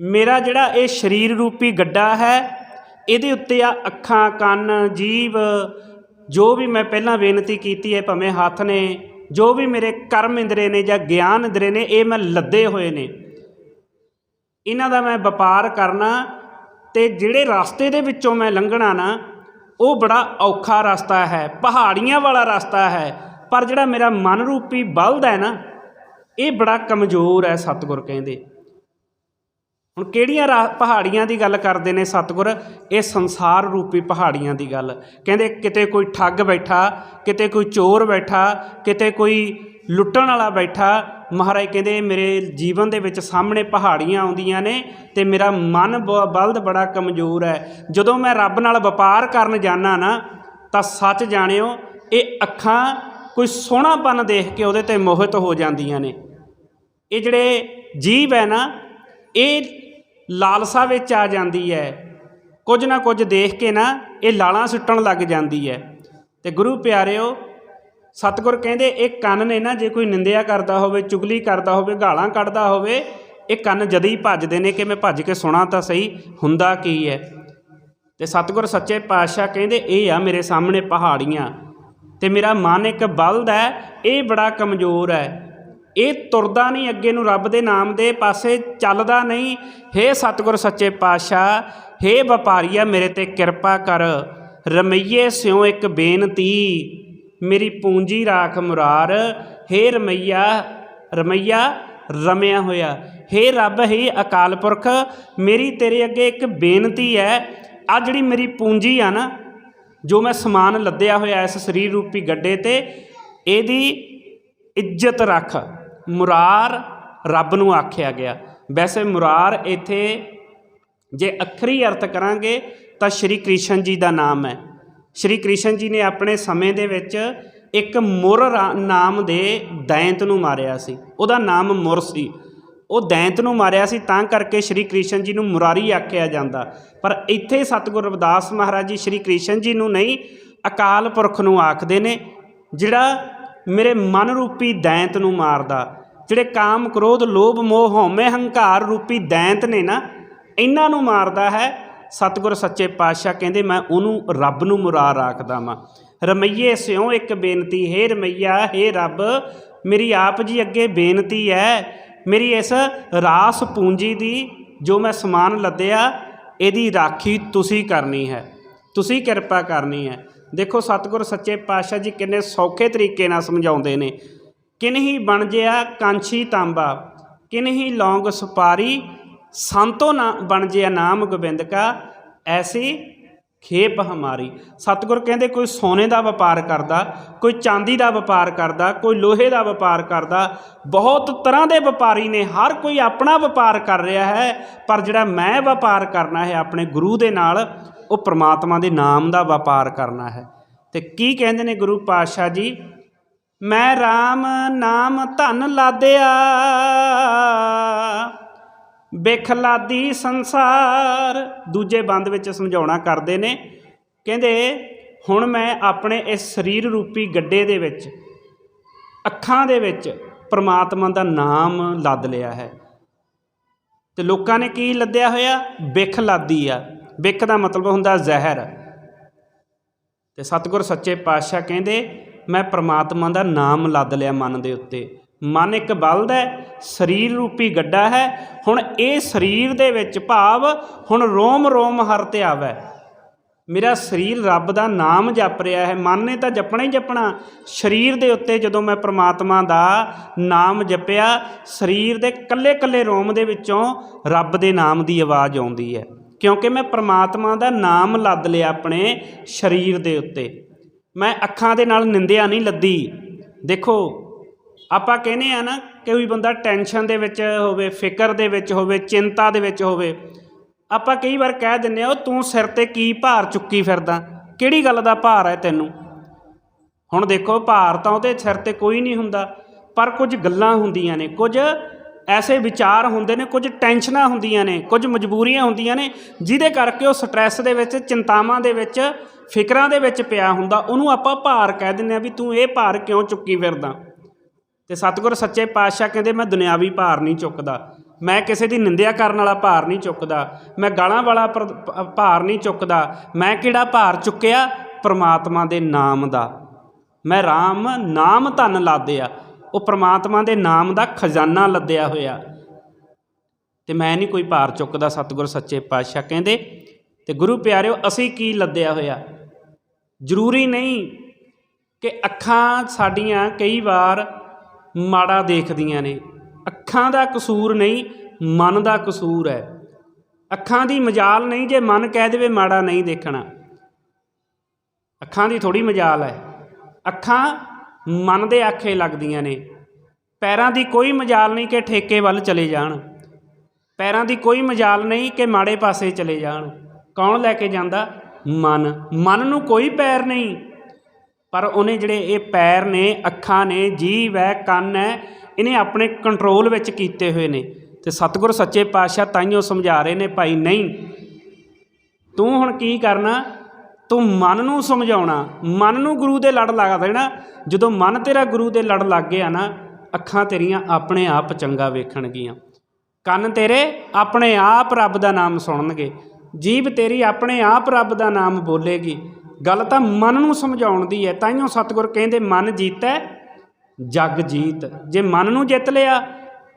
ਮੇਰਾ ਜਿਹੜਾ ਇਹ ਸਰੀਰ ਰੂਪੀ ਗੱਡਾ ਹੈ, ਇਹਦੇ ਉੱਤੇ ਆ ਅੱਖਾਂ, ਕੰਨ, ਜੀਵ, ਜੋ ਵੀ ਮੈਂ ਪਹਿਲਾਂ ਬੇਨਤੀ ਕੀਤੀ ਹੈ, ਭਾਵੇਂ ਹੱਥ ਨੇ, ਜੋ ਵੀ ਮੇਰੇ ਕਰਮ ਇੰਦਰੇ ਨੇ ਜਾਂ ਗਿਆਨ ਇੰਦਰੇ ਨੇ, ਇਹ ਮੈਂ ਲੱਦੇ ਹੋਏ ਨੇ। ਇਹਨਾਂ ਦਾ ਮੈਂ ਵਪਾਰ ਕਰਨਾ ਤੇ ਜਿਹੜੇ ਰਸਤੇ ਦੇ ਵਿੱਚੋਂ ਮੈਂ ਲੰਘਣਾ ਨਾ ਉਹ ਬੜਾ ਔਖਾ ਰਸਤਾ ਹੈ, ਪਹਾੜੀਆਂ ਵਾਲਾ ਰਸਤਾ ਹੈ, ਪਰ ਜਿਹੜਾ ਮੇਰਾ ਮਨ ਰੂਪੀ ਬਲਦ ਹੈ ਨਾ, ਇਹ ਬੜਾ ਕਮਜ਼ੋਰ ਹੈ ਸਤਿਗੁਰ ਕਹਿੰਦੇ। ਹੁਣ ਕਿਹੜੀਆਂ ਰਾ- ਪਹਾੜੀਆਂ ਦੀ ਗੱਲ ਕਰਦੇ ਨੇ ਸਤਿਗੁਰ? ਇਹ ਸੰਸਾਰ ਰੂਪੀ ਪਹਾੜੀਆਂ ਦੀ ਗੱਲ। ਕਹਿੰਦੇ ਕਿਤੇ ਕੋਈ ਠੱਗ ਬੈਠਾ, ਕਿਤੇ ਕੋਈ ਚੋਰ ਬੈਠਾ, ਕਿਤੇ ਕੋਈ ਲੁੱਟਣ ਵਾਲਾ ਬੈਠਾ ਮਹਾਰਾਜ ਕਹਿੰਦੇ ਮੇਰੇ ਜੀਵਨ ਦੇ ਵਿੱਚ ਸਾਹਮਣੇ ਪਹਾੜੀਆਂ ਆਉਂਦੀਆਂ ਨੇ ਤੇ ਮੇਰਾ ਮਨ ਬ- ਬਲਦ ਬੜਾ ਕਮਜ਼ੋਰ ਹੈ। ਜਦੋਂ ਮੈਂ ਰੱਬ ਨਾਲ ਵਪਾਰ ਕਰਨ ਜਾਣਾ ਨਾ, ਤਾਂ ਸੱਚ ਜਾਣਿਓ, ਇਹ ਅੱਖਾਂ ਕੋਈ ਸੋਹਣਾਪਨ ਦੇਖ ਕੇ ਉਹਦੇ ਤੇ ਮੋਹਿਤ ਹੋ ਜਾਂਦੀਆਂ ਨੇ। ਇਹ ਜਿਹੜੇ ਜੀਵ ਹੈ ਨਾ, ਇਹ ਲਾਲਸਾ ਵਿੱਚ ਆ ਜਾਂਦੀ ਹੈ। ਕੁਝ ਨਾ ਕੁਝ ਦੇਖ ਕੇ ਨਾ, ਇਹ ਲਾਲਾਂ ਸੁੱਟਣ ਲੱਗ ਜਾਂਦੀ ਹੈ। ਤੇ ਗੁਰੂ ਪਿਆਰਿਓ ਸਤਿਗੁਰ ਕਹਿੰਦੇ, ਇਹ ਕੰਨ ਨੇ ਨਾ, ਜੇ ਕੋਈ ਨਿੰਦਿਆ ਕਰਦਾ ਹੋਵੇ, ਚੁਗਲੀ ਕਰਦਾ ਹੋਵੇ, ਗਾਲਾਂ ਕੱਢਦਾ ਹੋਵੇ, ਇਹ ਕੰਨ ਜਦ ਹੀ ਭੱਜਦੇ ਨੇ ਕਿ ਮੈਂ ਭੱਜ ਕੇ ਸੁਣਾ ਤਾਂ ਸਹੀ, ਹੁੰਦਾ ਕੀ ਹੈ? ਤੇ ਸਤਿਗੁਰ ਸੱਚੇ ਪਾਤਸ਼ਾਹ ਕਹਿੰਦੇ, ਇਹ ਆ ਮੇਰੇ ਸਾਹਮਣੇ ਪਹਾੜੀਆਂ ਤੇ ਮੇਰਾ ਮਨ ਇੱਕ ਬਲਦ ਹੈ, ਇਹ ਬੜਾ ਕਮਜ਼ੋਰ ਹੈ। ਇਹ ਤੁਰਦਾ ਨਹੀਂ ਅੱਗੇ ਨੂੰ ਰੱਬ ਦੇ ਨਾਮ ਦੇ ਪਾਸੇ, ਚੱਲਦਾ ਨਹੀਂ। ਹੇ ਸਤਿਗੁਰ ਸੱਚੇ ਪਾਤਸ਼ਾਹ, ਹੇ ਵਪਾਰੀਆ, ਮੇਰੇ ਤੇ ਕਿਰਪਾ ਕਰ। ਰਮਈਏ ਸਿਉ ਇੱਕ ਬੇਨਤੀ। ਮੇਰੀ ਪੂੰਜੀ ਰਾਖ ਮੁਰਾਰ, ਹੇ ਰਮਈਆ ਰਮਈਆ, ਰਮਿਆ ਹੋਇਆ। ਹੇ ਰੱਬ, ਹੇ ਅਕਾਲ ਪੁਰਖ, ਮੇਰੀ ਤੇਰੇ ਅੱਗੇ ਇੱਕ ਬੇਨਤੀ ਹੈ। ਆ ਜਿਹੜੀ ਮੇਰੀ ਪੂੰਜੀ ਆ ਨਾ, ਜੋ ਮੈਂ ਸਮਾਨ ਲੱਦਿਆ ਹੋਇਆ ਇਸ ਸਰੀਰ ਰੂਪੀ ਗੱਡੇ ਤੇ, ਇਹਦੀ ਇੱਜ਼ਤ ਰੱਖ। ਮੁਰਾਰ ਰੱਬ ਨੂੰ ਆਖਿਆ ਗਿਆ। ਵੈਸੇ ਮੁਰਾਰ ਇੱਥੇ ਜੇ ਅੱਖਰੀ ਅਰਥ ਕਰਾਂਗੇ, ਤਾਂ ਸ਼੍ਰੀ ਕ੍ਰਿਸ਼ਨ ਜੀ ਦਾ ਨਾਮ ਹੈ। ਸ਼੍ਰੀ ਕ੍ਰਿਸ਼ਨ ਜੀ ਨੇ ਆਪਣੇ ਸਮੇਂ ਦੇ ਵਿੱਚ ਇੱਕ ਮੁਰ ਨਾਮ ਦੇ ਦੈਂਤ ਨੂੰ ਮਾਰਿਆ ਸੀ। ਉਹਦਾ ਨਾਮ ਮੁਰ ਸੀ। ਉਹ ਦੈਂਤ ਨੂੰ ਮਾਰਿਆ ਸੀ, ਤਾਂ ਕਰਕੇ ਸ਼੍ਰੀ ਕ੍ਰਿਸ਼ਨ ਜੀ ਨੂੰ ਮੁਰਾਰੀ ਆਖਿਆ ਜਾਂਦਾ। ਪਰ ਇੱਥੇ ਸਤਿਗੁਰ ਰਵਿਦਾਸ ਮਹਾਰਾਜ ਜੀ ਸ਼੍ਰੀ ਕ੍ਰਿਸ਼ਨ ਜੀ ਨੂੰ ਨਹੀਂ, ਅਕਾਲ ਪੁਰਖ ਨੂੰ ਆਖਦੇ ਨੇ, ਜਿਹੜਾ ਮੇਰੇ ਮਨ ਰੂਪੀ ਦੈਂਤ ਨੂੰ ਮਾਰਦਾ। ਜਿਹੜੇ ਕਾਮ, ਕ੍ਰੋਧ, ਲੋਭ, ਮੋਹ, ਹਉਮੈ, ਹੰਕਾਰ ਰੂਪੀ ਦੈਂਤ ਨੇ ਨਾ, ਇਹਨਾਂ ਨੂੰ ਮਾਰਦਾ ਹੈ। ਸਤਿਗੁਰ ਸੱਚੇ ਪਾਤਸ਼ਾਹ ਕਹਿੰਦੇ, ਮੈਂ ਉਹਨੂੰ ਰੱਬ ਨੂੰ ਮੁਰਾ ਰੱਖਦਾ ਵਾਂ। ਰਮਈਏ ਸਿਉ ਇੱਕ ਬੇਨਤੀ, ਹੈ ਰਮਈਆ, ਹੈ ਰੱਬ, ਮੇਰੀ ਆਪ ਜੀ ਅੱਗੇ ਬੇਨਤੀ ਹੈ। ਮੇਰੀ ਇਸ ਰਾਸ ਪੂੰਜੀ ਦੀ ਜੋ ਮੈਂ ਸਮਾਨ ਲੱਦਿਆ, ਇਹਦੀ ਰਾਖੀ ਤੁਸੀਂ ਕਰਨੀ ਹੈ। ਤੁਸੀਂ ਕਿਰਪਾ ਕਰਨੀ ਹੈ। ਦੇਖੋ, ਸਤਿਗੁਰ ਸੱਚੇ ਪਾਤਸ਼ਾਹ ਜੀ ਕਿੰਨੇ ਸੌਖੇ ਤਰੀਕੇ ਨਾਲ ਸਮਝਾਉਂਦੇ ਨੇ। ਕਿਨਹੀ ਬਣ ਜਿਆ, ਕਾਂਛੀ ਤਾਂਬਾ ਕਿਨਹੀ ਲੌਂਗ ਸੁਪਾਰੀ ਸੰਤੋ ਨਾ ਬਣ ਜਿਆ ਨਾਮ ਗੋਬਿੰਦ ਕਾ, ਐਸੀ ਖੇਪ ਹਮਾਰੀ। ਸਤਿਗੁਰ ਕਹਿੰਦੇ, ਕੋਈ ਸੋਨੇ ਦਾ ਵਪਾਰ ਕਰਦਾ, ਕੋਈ ਚਾਂਦੀ ਦਾ ਵਪਾਰ ਕਰਦਾ, ਕੋਈ ਲੋਹੇ ਦਾ ਵਪਾਰ ਕਰਦਾ, ਬਹੁਤ ਤਰ੍ਹਾਂ ਦੇ ਵਪਾਰੀ ਨੇ, ਹਰ ਕੋਈ ਆਪਣਾ ਵਪਾਰ ਕਰ ਰਿਹਾ ਹੈ, ਪਰ ਜਿਹੜਾ ਮੈਂ ਵਪਾਰ ਕਰਨਾ ਹੈ, ਆਪਣੇ ਗੁਰੂ ਦੇ ਨਾਲ, ਉਹ ਪ੍ਰਮਾਤਮਾ ਦੇ ਨਾਮ ਦਾ ਵਪਾਰ ਕਰਨਾ ਹੈ। ਤੇ ਕੀ ਕਹਿੰਦੇ ਨੇ ਗੁਰੂ ਪਾਤਸ਼ਾਹ ਜੀ? ਮੈਂ RAM ਨਾਮ ਧਨ ਲਾਦਿਆ ਬਿਖ ਲਾਦੀ ਸੰਸਾਰ। ਦੂਜੇ ਬੰਦ ਵਿੱਚ ਸਮਝਾਉਣਾ ਕਰਦੇ ਨੇ, ਕਹਿੰਦੇ, ਹੁਣ ਮੈਂ ਆਪਣੇ ਇਸ ਸਰੀਰ ਰੂਪੀ ਗੱਡੇ ਦੇ ਵਿੱਚ, ਅੱਖਾਂ ਦੇ ਵਿੱਚ ਪ੍ਰਮਾਤਮਾ ਦਾ ਨਾਮ ਲੱਦ ਲਿਆ ਹੈ। ਤੇ ਲੋਕਾਂ ਨੇ ਕੀ ਲੱਦਿਆ ਹੋਇਆ? ਬਿਖ ਲਾਦੀ ਆ। ਬਿਖ ਦਾ ਮਤਲਬ ਹੁੰਦਾ ਜ਼ਹਿਰ। ਤੇ ਸਤਿਗੁਰ ਸੱਚੇ ਪਾਤਸ਼ਾਹ ਕਹਿੰਦੇ, ਮੈਂ ਪ੍ਰਮਾਤਮਾ ਦਾ ਨਾਮ ਲੱਦ ਲਿਆ ਮਨ ਦੇ ਉੱਤੇ। ਮਨ ਇੱਕ ਬਲਦ ਹੈ, ਸਰੀਰ ਰੂਪੀ ਗੱਡਾ ਹੈ। ਹੁਣ ਇਹ ਸਰੀਰ ਦੇ ਵਿੱਚ ਭਾਵ ਹੁਣ ਰੋਮ ਰੋਮ ਹਰ ਤੇ ਆਵੈ। ਮੇਰਾ ਸਰੀਰ ਰੱਬ ਦਾ ਨਾਮ ਜਪ ਰਿਹਾ ਹੈ। ਮਨ ਨੇ ਤਾਂ ਜਪਣਾ ਹੀ ਜਪਣਾ। ਸਰੀਰ ਦੇ ਉੱਤੇ ਜਦੋਂ ਮੈਂ ਪ੍ਰਮਾਤਮਾ ਦਾ ਨਾਮ ਜਪਿਆ, ਸਰੀਰ ਦੇ ਕੱਲੇ ਕੱਲੇ ਰੋਮ ਦੇ ਵਿੱਚੋਂ ਰੱਬ ਦੇ ਨਾਮ ਦੀ ਆਵਾਜ਼ ਆਉਂਦੀ ਹੈ। ਕਿਉਂਕਿ ਮੈਂ ਪ੍ਰਮਾਤਮਾ ਦਾ ਨਾਮ ਲੱਦ ਲਿਆ ਆਪਣੇ ਸਰੀਰ ਦੇ ਉੱਤੇ। ਮੈਂ ਅੱਖਾਂ ਦੇ ਨਾਲ ਨਿੰਦਿਆ ਨਹੀਂ ਲੱਦੀ। ਦੇਖੋ ਆਪਾਂ ਕਹਿੰਦੇ ਆ ਨਾ ਕੋਈ ਬੰਦਾ ਟੈਨਸ਼ਨ ਦੇ ਵਿੱਚ ਹੋਵੇ, ਫਿਕਰ ਦੇ ਵਿੱਚ ਹੋਵੇ, ਚਿੰਤਾ ਦੇ ਵਿੱਚ ਹੋਵੇ, ਆਪਾਂ ਕਈ ਵਾਰ ਕਹਿ ਦਿੰਦੇ ਆ, ਉਹ ਤੂੰ ਸਿਰ ਤੇ ਕੀ ਭਾਰ ਚੁੱਕੀ ਫਿਰਦਾ? ਕਿਹੜੀ ਗੱਲ ਦਾ ਭਾਰ ਹੈ ਤੈਨੂੰ? ਹੁਣ ਦੇਖੋ, ਭਾਰ ਤਾਂ ਉਹਦੇ ਸਿਰ ਤੇ ਕੋਈ ਨਹੀਂ ਹੁੰਦਾ, ਪਰ ਕੁਝ ਗੱਲਾਂ ਹੁੰਦੀਆਂ ਨੇ, ਕੁਝ ਐਸੇ ਵਿਚਾਰ ਹੁੰਦੇ ਨੇ, ਕੁਝ ਟੈਨਸ਼ਨਾਂ ਹੁੰਦੀਆਂ ਨੇ, ਕੁਝ ਮਜਬੂਰੀਆਂ ਹੁੰਦੀਆਂ ਨੇ, ਜਿਹਦੇ ਕਰਕੇ ਉਹ ਸਟ੍ਰੈਸ ਦੇ ਵਿੱਚ, ਚਿੰਤਾਵਾਂ ਦੇ ਵਿੱਚ, ਫਿਕਰਾਂ ਦੇ ਵਿੱਚ ਪਿਆ ਹੁੰਦਾ, ਉਹਨੂੰ ਆਪਾਂ ਭਾਰ ਕਹਿ ਦਿੰਦੇ ਆ ਵੀ ਤੂੰ ਇਹ ਭਾਰ ਕਿਉਂ ਚੁੱਕੀ ਫਿਰਦਾ? ਤੇ ਸਤਿਗੁਰ ਸੱਚੇ ਪਾਤਸ਼ਾਹ ਕਹਿੰਦੇ, ਮੈਂ ਦੁਨਿਆਵੀ ਭਾਰ ਨਹੀਂ ਚੁੱਕਦਾ। ਮੈਂ ਕਿਸੇ ਦੀ ਨਿੰਦਿਆ ਕਰਨ ਵਾਲਾ ਭਾਰ ਨਹੀਂ ਚੁੱਕਦਾ। ਮੈਂ ਗਾਲਾਂ ਵਾਲਾ ਪਰ- ਭਾਰ ਨਹੀਂ ਚੁੱਕਦਾ। ਮੈਂ ਕਿਹੜਾ ਭਾਰ ਚੁੱਕਿਆ? ਪ੍ਰਮਾਤਮਾ ਦੇ ਨਾਮ ਦਾ। ਮੈਂ RAM ਨਾਮ ਧਨ ਲਾਦਿਆ। ਉਹ ਪ੍ਰਮਾਤਮਾ ਦੇ ਨਾਮ ਦਾ ਖਜ਼ਾਨਾ ਲੱਦਿਆ ਹੋਇਆ। ਤੇ ਮੈਂ ਨਹੀਂ ਕੋਈ ਭਾਰ ਚੁੱਕਦਾ, ਸਤਿਗੁਰ ਸੱਚੇ ਪਾਤਸ਼ਾਹ ਕਹਿੰਦੇ। ਤੇ ਗੁਰੂ ਪਿਆਰਿਓ, ਅਸੀਂ ਕੀ ਲੱਦਿਆ ਹੋਇਆ? ਜ਼ਰੂਰੀ ਨਹੀਂ ਕਿ ਅੱਖਾਂ ਸਾਡੀਆਂ ਕਈ ਵਾਰ ਮਾੜਾ ਦੇਖਦੀਆਂ ਨੇ। ਅੱਖਾਂ ਦਾ ਕਸੂਰ ਨਹੀਂ, ਮਨ ਦਾ ਕਸੂਰ ਹੈ। ਅੱਖਾਂ ਦੀ ਮਜਾਲ ਨਹੀਂ, ਜੇ ਮਨ ਕਹਿ ਦੇਵੇ ਮਾੜਾ ਨਹੀਂ ਦੇਖਣਾ। ਅੱਖਾਂ ਦੀ ਥੋੜੀ ਮਜਾਲ ਹੈ। ਅੱਖਾਂ ਮਨ ਦੇ ਆਖੇ ਲੱਗਦੀਆਂ ਨੇ। ਪੈਰਾਂ ਦੀ ਕੋਈ ਮਜਾਲ ਨਹੀਂ ਕਿ ਠੇਕੇ ਵੱਲ ਚਲੇ ਜਾਣ। ਪੈਰਾਂ ਦੀ ਕੋਈ ਮਜਾਲ ਨਹੀਂ ਕਿ ਮਾੜੇ ਪਾਸੇ ਚਲੇ ਜਾਣ। ਕੌਣ ਲੈ ਕੇ ਜਾਂਦਾ? ਮਨ। ਮਨ ਨੂੰ ਕੋਈ ਪੈਰ ਨਹੀਂ। ਪਰ ਉਹਨੇ ਜਿਹੜੇ ਇਹ ਪੈਰ ਨੇ, ਅੱਖਾਂ ਨੇ ਜੀਵ ਹੈ, ਕੰਨ ਹੈ, ਇਹਨੇ ਆਪਣੇ ਕੰਟਰੋਲ ਵਿੱਚ ਕੀਤੇ ਹੋਏ ਨੇ। ਤੇ ਸਤਿਗੁਰ ਸੱਚੇ ਪਾਤਸ਼ਾਹ ਤਾਈਓ ਸਮਝਾ ਰਹੇ ਨੇ, ਭਾਈ ਨਹੀਂ, ਤੂੰ ਹੁਣ ਕੀ ਕਰਨਾ? ਤੂੰ ਮਨ ਨੂੰ ਸਮਝਾਉਣਾ। ਮਨ ਨੂੰ ਗੁਰੂ ਦੇ ਲੜ ਲਗਾ ਦੇਣਾ। ਜਦੋਂ ਮਨ ਤੇਰਾ ਗੁਰੂ ਦੇ ਲੜ ਲੱਗ ਗਿਆ ਨਾ, ਅੱਖਾਂ ਤੇਰੀਆਂ ਆਪਣੇ ਆਪ ਚੰਗਾ ਵੇਖਣਗੀਆਂ। ਕੰਨ ਤੇਰੇ ਆਪਣੇ ਆਪ ਰੱਬ ਦਾ ਨਾਮ ਸੁਣਨਗੇ। ਜੀਭ ਤੇਰੀ ਆਪਣੇ ਆਪ ਰੱਬ ਦਾ ਨਾਮ ਬੋਲੇਗੀ। ਗੱਲ ਤਾਂ ਮਨ ਨੂੰ ਸਮਝਾਉਣ ਦੀ ਹੈ ਤਾਈਓ ਸਤਿਗੁਰ ਕਹਿੰਦੇ ਮਨ ਜੀਤੈ, ਜਗ ਜੀਤ। ਜੇ ਮਨ ਨੂੰ ਜਿੱਤ ਲਿਆ,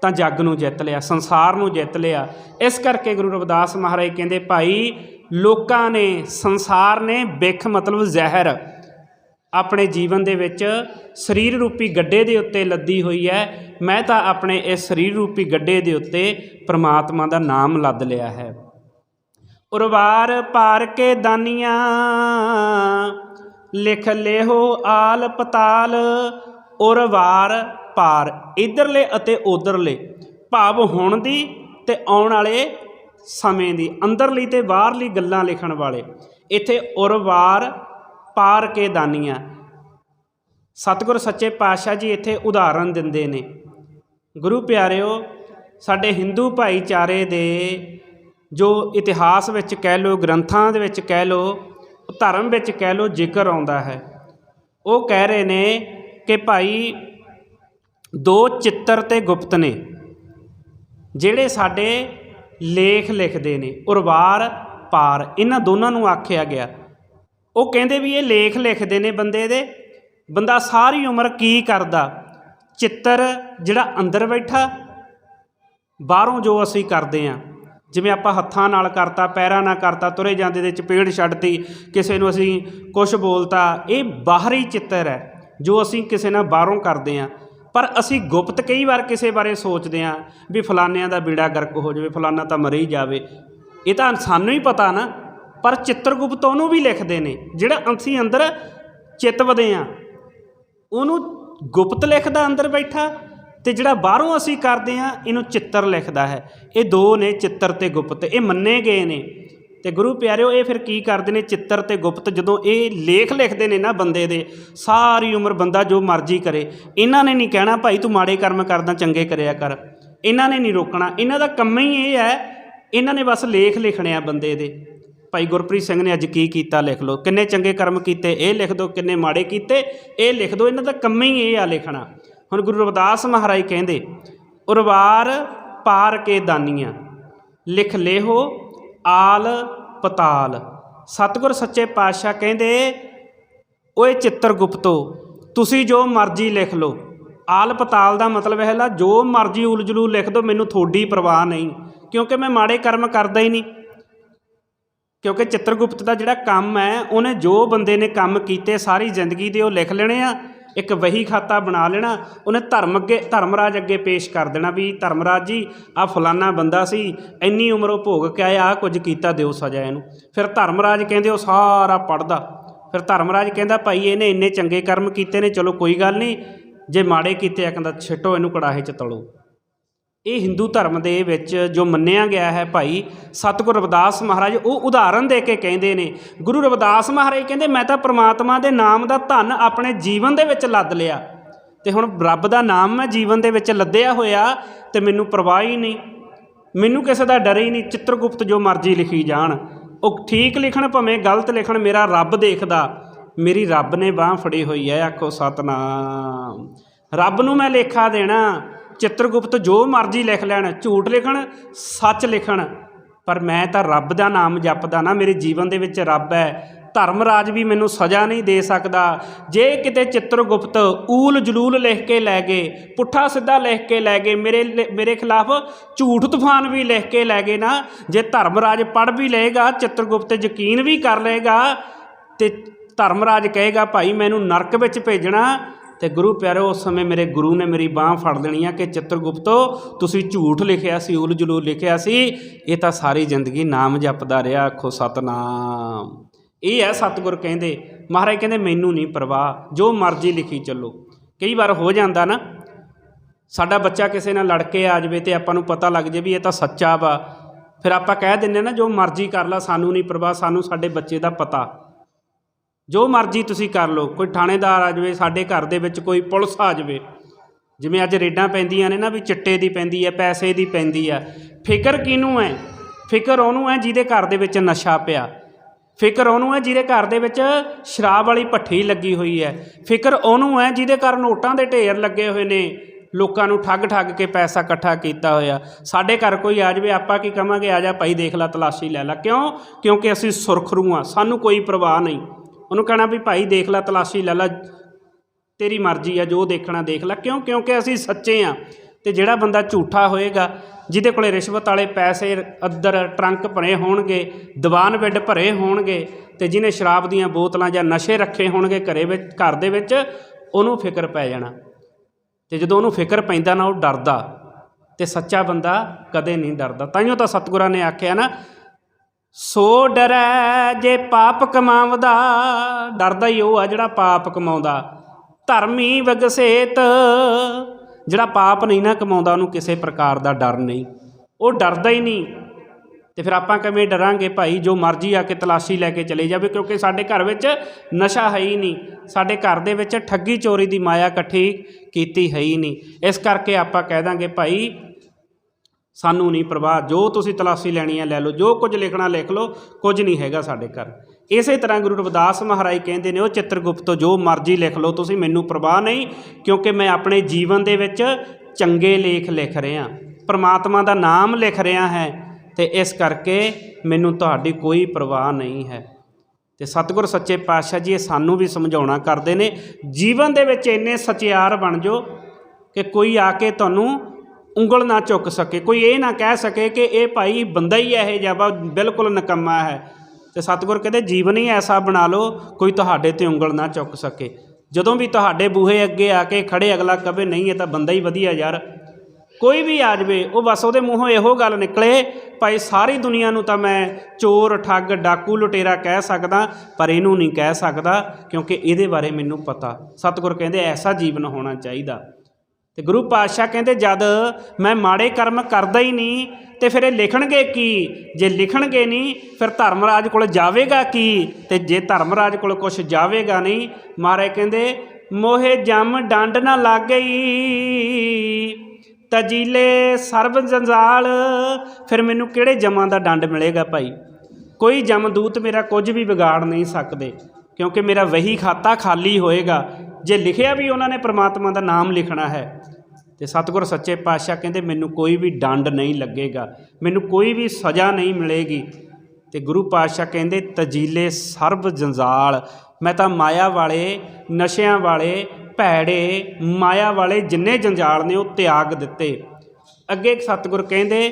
ਤਾਂ ਜੱਗ ਨੂੰ ਜਿੱਤ ਲਿਆ, ਸੰਸਾਰ ਨੂੰ ਜਿੱਤ ਲਿਆ। ਇਸ ਕਰਕੇ ਗੁਰੂ ਰਵਿਦਾਸ ਮਹਾਰਾਜ ਕਹਿੰਦੇ, ਭਾਈ, ਲੋਕਾਂ ਨੇ, ਸੰਸਾਰ ਨੇ ਬਿਖ ਮਤਲਬ ਜ਼ਹਿਰ। ਆਪਣੇ ਜੀਵਨ ਦੇ ਵਿੱਚ ਸਰੀਰ ਰੂਪੀ ਗੱਡੇ ਦੇ ਉੱਤੇ ਲੱਦੀ ਹੋਈ ਹੈ ਮੈਂ ਤਾਂ ਆਪਣੇ ਇਸ ਸਰੀਰ ਰੂਪੀ ਗੱਡੇ ਦੇ ਉੱਤੇ ਪ੍ਰਮਾਤਮਾ ਦਾ ਨਾਮ ਲੱਦ ਲਿਆ ਹੈ। ਉਰਵਾਰ ਪਾਰ ਕੇ ਦਾਨੀਆਂ, ਲਿਖ ਲੇਹੋ ਆਲ ਪਤਾਲ, ਉਰਵਾਰ ਪਾਰ ਇਧਰਲੇ ਅਤੇ ਉਧਰਲੇ। ਭਾਵ ਹੁਣ ਦੀ ਤੇ ਆਉਣ ਵਾਲੇ ਸਮੇਂ ਦੀ, ਅੰਦਰਲੀ ਤੇ ਬਾਹਰਲੀ ਗੱਲਾਂ ਲਿਖਣ ਵਾਲੇ। ਇੱਥੇ ਉਰਵਾਰ ਪਾਰ ਕੇ ਦਾਨੀਆਂ। ਸਤਿਗੁਰ ਸੱਚੇ ਪਾਤਸ਼ਾਹ ਜੀ ਇੱਥੇ ਉਦਾਹਰਨ ਦਿੰਦੇ ਨੇ। ਗੁਰੂ ਪਿਆਰਿਓ, ਸਾਡੇ ਹਿੰਦੂ ਭਾਈਚਾਰੇ ਦੇ ਜੋ ਇਤਿਹਾਸ ਵਿੱਚ ਕਹਿ ਲਓ, ਗ੍ਰੰਥਾਂ ਦੇ ਵਿੱਚ ਕਹਿ ਲਓ, ਧਰਮ ਵਿੱਚ ਕਹਿ ਲੋ ਜ਼ਿਕਰ ਆਉਂਦਾ ਹੈ। ਉਹ ਕਹਿ ਰਹੇ ਨੇ ਕਿ ਭਾਈ ਦੋ ਚਿੱਤਰ ਤੇ ਗੁਪਤ ਨੇ, ਜਿਹੜੇ ਸਾਡੇ ਲੇਖ ਲਿਖਦੇ ਨੇ, ਉਰਵਾਰ, ਪਾਰ, ਇਹਨਾਂ ਦੋਨਾਂ ਨੂੰ ਆਖਿਆ ਗਿਆ। ਉਹ ਕਹਿੰਦੇ ਵੀ ਇਹ ਲੇਖ ਲਿਖਦੇ ਨੇ ਬੰਦੇ ਦੇ, ਬੰਦਾ ਸਾਰੀ ਉਮਰ ਕੀ ਕਰਦਾ? ਚਿੱਤਰ ਜਿਹੜਾ ਅੰਦਰ ਬੈਠਾ, ਬਾਹਰੋਂ ਜੋ ਅਸੀਂ ਕਰਦੇ ਆ ਜਿਵੇਂ ਆਪਾਂ ਹੱਥਾਂ ਨਾਲ ਕਰਤਾ, ਪੈਰਾਂ ਨਾਲ ਕਰਤਾ, ਤੁਰੇ ਜਾਂਦੇ ਦੇ ਚਪੇੜ ਛੱਡਤੀ, ਕਿਸੇ ਨੂੰ ਅਸੀਂ ਕੁਝ ਬੋਲਤਾ, ਇਹ ਬਾਹਰੀ ਚਿੱਤਰ ਹੈ, ਜੋ ਅਸੀਂ ਕਿਸੇ ਨਾਲ ਬਾਹਰੋਂ ਕਰਦੇ ਆ ਪਰ ਅਸੀਂ ਗੁਪਤ ਕਈ ਵਾਰ ਕਿਸੇ ਬਾਰੇ ਸੋਚਦੇ ਆ ਵੀ ਫਲਾਨਿਆਂ ਦਾ ਬੀੜਾ ਗਰਕ ਹੋ ਜਾਵੇ ਫਲਾਨਾ ਤਾਂ ਮਰ ਹੀ ਜਾਵੇ। ਇਹ ਤਾਂ ਸਾਨੂੰ ਹੀ ਪਤਾ ਨਾ, ਪਰ ਚਿੱਤਰਗੁਪਤ ਉਹਨੂੰ ਵੀ ਲਿਖਦੇ ਨੇ, ਜਿਹੜਾ ਅਸੀਂ ਅੰਦਰ ਚਿਤਵਦੇ ਆ ਉਹਨੂੰ ਗੁਪਤ ਲਿਖਦਾ ਅੰਦਰ ਬੈਠਾ ਤੇ ਜਿਹੜਾ ਬਾਹਰੋਂ ਅਸੀਂ ਕਰਦੇ ਆ ਇਹਨੂੰ ਚਿੱਤਰ ਲਿਖਦਾ ਹੈ। ਇਹ ਦੋ ਨੇ, ਚਿੱਤਰ ਤੇ ਗੁਪਤ। ਇਹ ਮੰਨੇ ਗਏ ਨੇ। ਤੇ ਗੁਰੂ ਪਿਆਰਿਓ, ਇਹ ਫਿਰ ਕੀ ਕਰਦੇ ਨੇ? ਚਿੱਤਰ ਤੇ ਗੁਪਤ ਜਦੋਂ ਇਹ ਲੇਖ ਲਿਖਦੇ ਨੇ ਨਾ ਬੰਦੇ ਦੇ, ਸਾਰੀ ਉਮਰ ਬੰਦਾ ਜੋ ਮਰਜ਼ੀ ਕਰੇ। ਇਹਨਾਂ ਨੇ ਨਹੀਂ ਕਹਿਣਾ, ਭਾਈ ਤੂੰ ਮਾੜੇ ਕਰਮ ਕਰਦਾ, ਚੰਗੇ ਕਰਿਆ ਕਰ। ਇਹਨਾਂ ਨੇ ਨਹੀਂ ਰੋਕਣਾ। ਇਹਨਾਂ ਦਾ ਕੰਮ ਹੀ ਇਹ ਹੈ, ਇਹਨਾਂ ਨੇ ਬਸ ਲੇਖ ਲਿਖਣੇ ਆ ਬੰਦੇ ਦੇ। ਭਾਈ ਗੁਰਪ੍ਰੀਤ ਸਿੰਘ ਨੇ ਅੱਜ ਕੀ ਕੀਤਾ ਲਿਖ ਲਓ। ਕਿੰਨੇ ਚੰਗੇ ਕਰਮ ਕੀਤੇ, ਇਹ ਲਿਖ ਦਿਓ ਕਿੰਨੇ ਮਾੜੇ ਕੀਤੇ, ਇਹ ਲਿਖ ਦਿਓ ਇਹਨਾਂ ਦਾ ਕੰਮ ਹੀ ਇਹ ਆ ਲਿਖਣਾ। ਹੁਣ ਗੁਰੂ ਰਵਿਦਾਸ ਮਹਾਰਾਜ ਕਹਿੰਦੇ, ਉਰਵਾਰ ਪਾਰ ਕੇ ਦਾਨੀਆਂ, ਲਿਖ ਲਿਹੋ ਆਲ ਪਤਾਲ। ਸਤਿਗੁਰ ਸੱਚੇ ਪਾਤਸ਼ਾਹ ਕਹਿੰਦੇ, ਓਏ ਚਿੱਤਰ ਗੁਪਤੋ ਤੁਸੀਂ ਜੋ ਮਰਜ਼ੀ ਲਿਖ ਲਓ। ਆਲ ਪਤਾਲ ਦਾ ਮਤਲਬ ਹੈ ਲਾ, ਜੋ ਮਰਜ਼ੀ ਉਲਝਲੂ ਲਿਖ ਦਿਓ ਮੈਨੂੰ ਥੋੜੀ ਪਰਵਾਹ ਨਹੀਂ, ਕਿਉਂਕਿ ਮੈਂ ਮਾੜੇ ਕਰਮ ਕਰਦਾ ਹੀ ਨਹੀਂ। ਕਿਉਂਕਿ ਚਿੱਤਰਗੁਪਤ ਦਾ ਜਿਹੜਾ ਕੰਮ ਹੈ, ਉਹਨੇ ਜੋ ਬੰਦੇ ਨੇ ਕੰਮ ਕੀਤੇ ਸਾਰੀ ਜ਼ਿੰਦਗੀ ਦੇ ਉਹ ਲਿਖ ਲੈਣੇ ਆ ਇੱਕ ਵਹੀ ਖਾਤਾ ਬਣਾ ਲੈਣਾ, ਉਹਨੇ ਧਰਮ ਅੱਗੇ, ਧਰਮਰਾਜ ਅੱਗੇ ਪੇਸ਼ ਕਰ ਦੇਣਾ ਵੀ ਧਰਮਰਾਜ ਜੀ ਆ ਫਲਾਨਾ ਬੰਦਾ ਸੀ, ਇੰਨੀ ਉਮਰ ਉਹ ਭੋਗ ਕੇ ਆਇਆ ਆਹ ਕੁਝ ਕੀਤਾ ਦਿਓ ਸਜ਼ਾ ਇਹਨੂੰ। ਫਿਰ ਧਰਮਰਾਜ ਕਹਿੰਦੇ ਉਹ ਸਾਰਾ ਪੜਦਾ ਫਿਰ ਧਰਮਰਾਜ ਕਹਿੰਦਾ, ਭਾਈ ਇਹਨੇ ਇੰਨੇ ਚੰਗੇ ਕਰਮ ਕੀਤੇ ਨੇ, ਚਲੋ ਕੋਈ ਗੱਲ ਨਹੀਂ, ਜੇ ਮਾੜੇ ਕੀਤੇ ਆ, ਕਹਿੰਦਾ, ਛਿੱਟੋ ਇਹਨੂੰ ਕੜਾਹੇ 'ਚ ਤਲੋ। ਇਹ ਹਿੰਦੂ ਧਰਮ ਦੇ ਵਿੱਚ ਜੋ ਮੰਨਿਆ ਗਿਆ ਹੈ ਭਾਈ ਸਤਿਗੁਰ ਰਵਿਦਾਸ ਮਹਾਰਾਜ, ਉਹ ਉਦਾਹਰਨ ਦੇ ਕੇ ਕਹਿੰਦੇ ਨੇ, ਗੁਰੂ ਰਵਿਦਾਸ ਮਹਾਰਾਜ ਕਹਿੰਦੇ, ਮੈਂ ਤਾਂ ਪ੍ਰਮਾਤਮਾ ਦੇ ਨਾਮ ਦਾ ਧਨ ਆਪਣੇ ਜੀਵਨ ਦੇ ਵਿੱਚ ਲੱਦ ਲਿਆ। ਤੇ ਹੁਣ ਰੱਬ ਦਾ ਨਾਮ ਮੈਂ ਜੀਵਨ ਦੇ ਵਿੱਚ ਲੱਦਿਆ ਹੋਇਆ ਤੇ ਮੈਨੂੰ ਪਰਵਾਹ ਹੀ ਨਹੀਂ। ਮੈਨੂੰ ਕਿਸੇ ਦਾ ਡਰ ਹੀ ਨਹੀਂ, ਚਿੱਤਰਗੁਪਤ ਜੋ ਮਰਜ਼ੀ ਲਿਖੀ ਜਾਣ। ਉਹ ਠੀਕ ਲਿਖਣ ਭਾਵੇਂ ਗਲਤ ਲਿਖਣ, ਮੇਰਾ ਰੱਬ ਦੇਖਦਾ। ਮੇਰੀ ਰੱਬ ਨੇ ਬਾਹ ਫੜੀ ਹੋਈ ਹੈ, ਆਖੋ ਸਤਨਾਮ। ਰੱਬ ਨੂੰ ਮੈਂ ਲੇਖਾ ਦੇਣਾ। ਚਿੱਤਰਗੁਪਤ ਜੋ ਮਰਜ਼ੀ ਲਿਖ ਲੈਣ, ਝੂਠ ਲਿਖਣ, ਸੱਚ ਲਿਖਣ। ਪਰ ਮੈਂ ਤਾਂ ਰੱਬ ਦਾ ਨਾਮ ਜਪਦਾ ਨਾ, ਮੇਰੇ ਜੀਵਨ ਦੇ ਵਿੱਚ ਰੱਬ ਹੈ। ਧਰਮਰਾਜ ਵੀ ਮੈਨੂੰ ਸਜ਼ਾ ਨਹੀਂ ਦੇ ਸਕਦਾ। ਜੇ ਕਿਤੇ ਚਿੱਤਰਗੁਪਤ ਊਲ ਜਲੂਲ ਲਿਖ ਕੇ ਲੈ ਗਏ, ਪੁੱਠਾ ਸਿੱਧਾ ਲਿਖ ਕੇ ਲੈ ਗਏ, ਮੇਰੇ ਲ- ਮੇਰੇ ਖਿਲਾਫ ਝੂਠ ਤੂਫਾਨ ਵੀ ਲਿਖ ਕੇ ਲੈ ਗਏ ਨਾ, ਜੇ ਧਰਮਰਾਜ ਪੜ ਵੀ ਲਏਗਾ, ਚਿੱਤਰਗੁਪਤ ਯਕੀਨ ਵੀ ਕਰ ਲਏਗਾ, ਤੇ ਧਰਮਰਾਜ ਕਹੇਗਾ, ਭਾਈ, ਮੈਨੂੰ ਨਰਕ ਵਿੱਚ ਭੇਜਣਾ ਤੇ ਗੁਰੂ ਪਿਆਰੋ, ਉਸ ਸਮੇਂ ਮੇਰੇ ਗੁਰੂ ਨੇ ਮੇਰੀ ਬਾਹ ਫੜ ਲੈਣੀ ਆ ਕਿ ਚਿੱਤਰਗੁਪਤੋ, ਤੁਸੀਂ ਝੂਠ ਲਿਖਿਆ ਸੀ ਉਲ ਜਲੂਲ ਲਿਖਿਆ ਸੀ, ਇਹ ਤਾਂ ਸਾਰੀ ਜ਼ਿੰਦਗੀ ਨਾਮ ਜਪਦਾ ਰਿਹਾ, ਆਖੋ ਸਤਨਾਮ। ਇਹ ਹੈ ਸਤਿਗੁਰ ਕਹਿੰਦੇ, ਮਹਾਰਾਜ ਕਹਿੰਦੇ, ਮੈਨੂੰ ਨਹੀਂ ਪਰਵਾਹ, ਜੋ ਮਰਜ਼ੀ ਲਿਖੀ ਚੱਲੋ। ਕਈ ਵਾਰ ਹੋ ਜਾਂਦਾ ਨਾ, ਸਾਡਾ ਬੱਚਾ ਕਿਸੇ ਨਾਲ ਲੜ ਕੇ ਆ ਜਾਵੇ ਤੇ ਆਪਾਂ ਨੂੰ ਪਤਾ ਲੱਗ ਜੇ ਵੀ ਇਹ ਤਾਂ ਸੱਚਾ ਵਾ। ਫਿਰ ਆਪਾਂ ਕਹਿ ਦਿੰਦੇ ਨਾ, ਜੋ ਮਰਜ਼ੀ ਕਰ ਲਾ, ਸਾਨੂੰ ਨਹੀਂ ਪਰਵਾਹ, ਸਾਨੂੰ ਸਾਡੇ ਬੱਚੇ ਦਾ ਪਤਾ। ਜੋ ਮਰਜ਼ੀ ਤੁਸੀਂ ਕਰ ਲਓ, ਕੋਈ ਥਾਣੇਦਾਰ ਆ ਜਾਵੇ, ਸਾਡੇ ਘਰ ਦੇ ਵਿੱਚ ਕੋਈ ਪੁਲਿਸ ਆ ਜਾਵੇ। ਜਿਵੇਂ ਅੱਜ ਰੇਡਾਂ ਪੈਂਦੀਆਂ ਨੇ ਨਾ ਵੀ ਚਿੱਟੇ ਦੀ ਪੈਂਦੀ ਹੈ, ਪੈਸੇ ਦੀ ਪੈਂਦੀ ਹੈ। ਫਿਕਰ ਕਿਹਨੂੰ ਹੈ? ਫਿਕਰ ਉਹਨੂੰ ਹੈ ਜਿਹਦੇ ਘਰ ਦੇ ਵਿੱਚ ਨਸ਼ਾ ਪਿਆ। ਫਿਕਰ ਉਹਨੂੰ ਹੈ ਜਿਹਦੇ ਘਰ ਦੇ ਵਿੱਚ ਸ਼ਰਾਬ ਵਾਲੀ ਭੱਠੀ ਲੱਗੀ ਹੋਈ ਹੈ। ਫਿਕਰ ਉਹਨੂੰ ਹੈ ਜਿਹਦੇ ਘਰ ਨੋਟਾਂ ਦੇ ਢੇਰ ਲੱਗੇ ਹੋਏ ਨੇ। ਲੋਕਾਂ ਨੂੰ ਠੱਗ ਠੱਗ ਕੇ ਪੈਸਾ ਇਕੱਠਾ ਕੀਤਾ ਹੋਇਆ। ਸਾਡੇ ਘਰ ਕੋਈ ਆ ਜਾਵੇ, ਆਪਾਂ ਕੀ ਕਵਾਂਗੇ? ਆ ਜਾ ਭਾਈ, ਦੇਖ ਲੈ, ਤਲਾਸ਼ੀ ਲੈ ਲੈ। ਕਿਉਂ? ਕਿਉਂਕਿ ਅਸੀਂ ਸੁਰਖਰੂ ਹਾਂ ਸਾਨੂੰ ਕੋਈ ਪਰਵਾਹ ਨਹੀਂ। ਉਹਨੂੰ ਕਹਿਣਾ ਵੀ ਭਾਈ ਦੇਖ ਲੈ, ਤਲਾਸ਼ੀ ਲੈ ਲੈ, ਤੇਰੀ ਮਰਜ਼ੀ ਆ, ਜੋ ਦੇਖਣਾ ਦੇਖ ਲੈ। ਕਿਉਂ? ਕਿਉਂਕਿ ਅਸੀਂ ਸੱਚੇ ਆ ਤੇ ਜਿਹੜਾ ਬੰਦਾ ਝੂਠਾ ਹੋਏਗਾ, ਜਿਹਦੇ ਕੋਲੇ ਰਿਸ਼ਵਤ ਵਾਲੇ ਪੈਸੇ ਅੱਦਰ ਟਰੰਕ ਭਰੇ ਹੋਣਗੇ, ਦੀਵਾਨ ਬੈੱਡ ਭਰੇ ਹੋਣਗੇ ਤੇ ਜਿਹਨੇ ਸ਼ਰਾਬ ਦੀਆਂ ਬੋਤਲਾਂ ਜਾਂ ਨਸ਼ੇ ਰੱਖੇ ਹੋਣਗੇ ਘਰੇ ਵਿੱਚ, ਘਰ ਦੇ ਵਿੱਚ, ਉਹਨੂੰ ਫਿਕਰ ਪੈ ਜਾਣਾ। ਤੇ ਜਦੋਂ ਉਹਨੂੰ ਫਿਕਰ ਪੈਂਦਾ ਨਾ, ਉਹ ਡਰਦਾ ਤੇ ਸੱਚਾ ਬੰਦਾ ਕਦੇ ਨਹੀਂ ਡਰਦਾ। ਤਾਈਓ ਤਾਂ ਸਤਿਗੁਰਾਂ ਨੇ ਆਖਿਆ ਨਾ ਸੋ ਡਰੈ ਜੇ ਪਾਪ ਕਮਾਵਦਾ ਡਰਦਾ ਹੀ ਉਹ ਆ ਜਿਹੜਾ ਪਾਪ ਕਮਾਉਂਦਾ। ਧਰਮੀ ਵਗਸੇਤ ਜਿਹੜਾ ਪਾਪ ਨਹੀਂ ਨਾ ਕਮਾਉਂਦਾ, ਉਹਨੂੰ ਕਿਸੇ ਪ੍ਰਕਾਰ ਦਾ ਡਰ ਨਹੀਂ। ਉਹ ਡਰਦਾ ਹੀ ਨਹੀਂ। ਤੇ ਫਿਰ ਆਪਾਂ ਕਿਵੇਂ ਡਰਾਂਗੇ ਭਾਈ, ਜੋ ਮਰਜ਼ੀ ਆ ਕੇ ਤਲਾਸ਼ੀ ਲੈ ਕੇ ਚਲੇ ਜਾਵੇ, ਕਿਉਂਕਿ ਸਾਡੇ ਘਰ ਵਿੱਚ ਨਸ਼ਾ ਹੈ ਹੀ ਨਹੀਂ। ਸਾਡੇ ਘਰ ਦੇ ਵਿੱਚ ਠੱਗੀ ਚੋਰੀ ਦੀ ਮਾਇਆ ਇਕੱਠੀ ਕੀਤੀ ਹੈ ਹੀ ਨਹੀਂ। ਇਸ ਕਰਕੇ ਆਪਾਂ ਕਹਿ ਦਾਂਗੇ ਭਾਈ ਸਾਨੂੰ ਨਹੀਂ ਪ੍ਰਵਾਹ। ਜੋ ਤੁਸੀਂ ਤਲਾਸ਼ੀ ਲੈਣੀ ਹੈ, ਲੈ ਲਓ। ਜੋ ਕੁਝ ਲਿਖਣਾ, ਲਿਖ ਲਓ। ਕੁਝ ਨਹੀਂ ਹੈਗਾ ਸਾਡੇ ਘਰ। ਇਸੇ ਤਰ੍ਹਾਂ ਗੁਰੂ ਰਵਿਦਾਸ ਮਹਾਰਾਜ ਕਹਿੰਦੇ ਨੇ, ਉਹ ਚਿੱਤਰਗੁਪਤ ਜੋ ਮਰਜ਼ੀ ਲਿਖ ਲਓ, ਤੁਸੀਂ ਮੈਨੂੰ ਪ੍ਰਵਾਹ ਨਹੀਂ, ਕਿਉਂਕਿ ਮੈਂ ਆਪਣੇ ਜੀਵਨ ਦੇ ਵਿੱਚ ਚੰਗੇ ਲੇਖ ਲਿਖ ਰਿਹਾ। ਪਰਮਾਤਮਾ ਦਾ ਨਾਮ ਲਿਖ ਰਿਹਾ ਹੈ ਤੇ ਇਸ ਕਰਕੇ ਮੈਨੂੰ ਤੁਹਾਡੀ ਕੋਈ ਪ੍ਰਵਾਹ ਨਹੀਂ ਹੈ। ਤੇ ਸਤਿਗੁਰ ਸੱਚੇ ਪਾਤਸ਼ਾਹ ਜੀ ਇਹ ਸਾਨੂੰ ਵੀ ਸਮਝਾਉਣਾ ਕਰਦੇ ਨੇ, ਜੀਵਨ ਦੇ ਵਿੱਚ ਇੰਨੇ ਸਚਿਆਰ ਬਣ ਜਾਓ ਕਿ ਕੋਈ ਆ ਕੇ ਤੁਹਾਨੂੰ ਉਂਗਲ ਨਾ ਚੁੱਕ ਸਕੇ। ਕੋਈ ਇਹ ਨਾ ਕਹਿ ਸਕੇ ਕਿ ਇਹ ਭਾਈ ਬੰਦਾ ਹੀ ਇਹ ਜਿਹਾ ਵਾ, ਬਿਲਕੁਲ ਨਕੰਮਾ ਹੈ। ਤੇ ਸਤਿਗੁਰ ਕਹਿੰਦੇ, ਜੀਵਨ ਹੀ ਐਸਾ ਬਣਾ ਲਓ, ਕੋਈ ਤੁਹਾਡੇ ਤੇ ਉਂਗਲ ਨਾ ਚੁੱਕ ਸਕੇ। ਜਦੋਂ ਵੀ ਤੁਹਾਡੇ ਬੂਹੇ ਅੱਗੇ ਆ ਕੇ ਖੜੇ ਅਗਲਾ ਕਵੇ, ਨਹੀਂ, ਇਹ ਤਾਂ ਬੰਦਾ ਹੀ ਵਧੀਆ ਯਾਰ। ਕੋਈ ਵੀ ਆ ਜਾਵੇ, ਉਹ ਬਸ ਉਹਦੇ ਮੂੰਹੋਂ ਇਹੋ ਗੱਲ ਨਿਕਲੇ, ਭਾਈ, ਸਾਰੀ ਦੁਨੀਆ ਨੂੰ ਤਾਂ ਮੈਂ ਚੋਰ, ਠੱਗ, ਡਾਕੂ, ਲੁਟੇਰਾ ਕਹਿ ਸਕਦਾ, ਪਰ ਇਹਨੂੰ ਨਹੀਂ ਕਹਿ ਸਕਦਾ, ਕਿਉਂਕਿ ਇਹਦੇ ਬਾਰੇ ਮੈਨੂੰ ਪਤਾ। ਸਤਿਗੁਰ ਕਹਿੰਦੇ, ਐਸਾ ਜੀਵਨ ਹੋਣਾ ਚਾਹੀਦਾ। ਤੇ ਗੁਰੂ ਪਾਤਸ਼ਾਹ ਕਹਿੰਦੇ, ਜਦ ਮੈਂ ਮਾੜੇ ਕਰਮ ਕਰਦਾ ਹੀ ਨਹੀਂ, ਤੇ ਫਿਰ ਇਹ ਲਿਖਣਗੇ ਕੀ? ਜੇ ਲਿਖਣਗੇ ਨਹੀਂ, ਫਿਰ ਧਰਮਰਾਜ ਕੋਲ ਜਾਵੇਗਾ ਕੀ? ਤੇ ਜੇ ਧਰਮਰਾਜ ਕੋਲ ਕੁਝ ਜਾਵੇਗਾ ਨਹੀਂ, ਮਹਾਰਾਜ ਕਹਿੰਦੇ, ਮੋਹੇ ਜਮ ਡੰਡ ਨਾ ਲੱਗ ਗਈ ਤਜੀਲੇ ਸਰਬ ਜੰਜਾਲ, ਫਿਰ ਮੈਨੂੰ ਕਿਹੜੇ ਜਮਾਂ ਦਾ ਡੰਡ ਮਿਲੇਗਾ ਭਾਈ? ਕੋਈ ਜਮਦੂਤ ਮੇਰਾ ਕੁਝ ਵੀ ਵਿਗਾੜ ਨਹੀਂ ਸਕਦੇ, ਕਿਉਂਕਿ ਮੇਰਾ ਵਹੀ ਖਾਤਾ ਖਾਲੀ ਹੋਏਗਾ। ਜੇ ਲਿਖਿਆ ਵੀ ਉਹਨਾਂ ਨੇ ਪ੍ਰਮਾਤਮਾ ਦਾ ਨਾਮ ਲਿਖਣਾ ਹੈ, ਤੇ ਸਤਿਗੁਰ ਸੱਚੇ ਪਾਤਸ਼ਾਹ ਕਹਿੰਦੇ, ਮੈਨੂੰ ਕੋਈ ਵੀ ਡੰਡ ਨਹੀਂ ਲੱਗੇਗਾ, ਮੈਨੂੰ ਕੋਈ ਵੀ ਸਜ਼ਾ ਨਹੀਂ ਮਿਲੇਗੀ। ਤੇ ਗੁਰੂ ਪਾਤਸ਼ਾਹ ਕਹਿੰਦੇ, ਤਜੀਲੇ ਸਰਬ ਜੰਜਾਲ, ਮੈਂ ਤਾਂ ਮਾਇਆ ਵਾਲੇ, ਨਸ਼ਿਆਂ ਵਾਲੇ, ਭੈੜੇ, ਮਾਇਆ ਵਾਲੇ ਜਿੰਨੇ ਜੰਜਾਲ ਨੇ, ਉਹ ਤਿਆਗ ਦਿੱਤੇ। ਅੱਗੇ ਸਤਿਗੁਰ ਕਹਿੰਦੇ,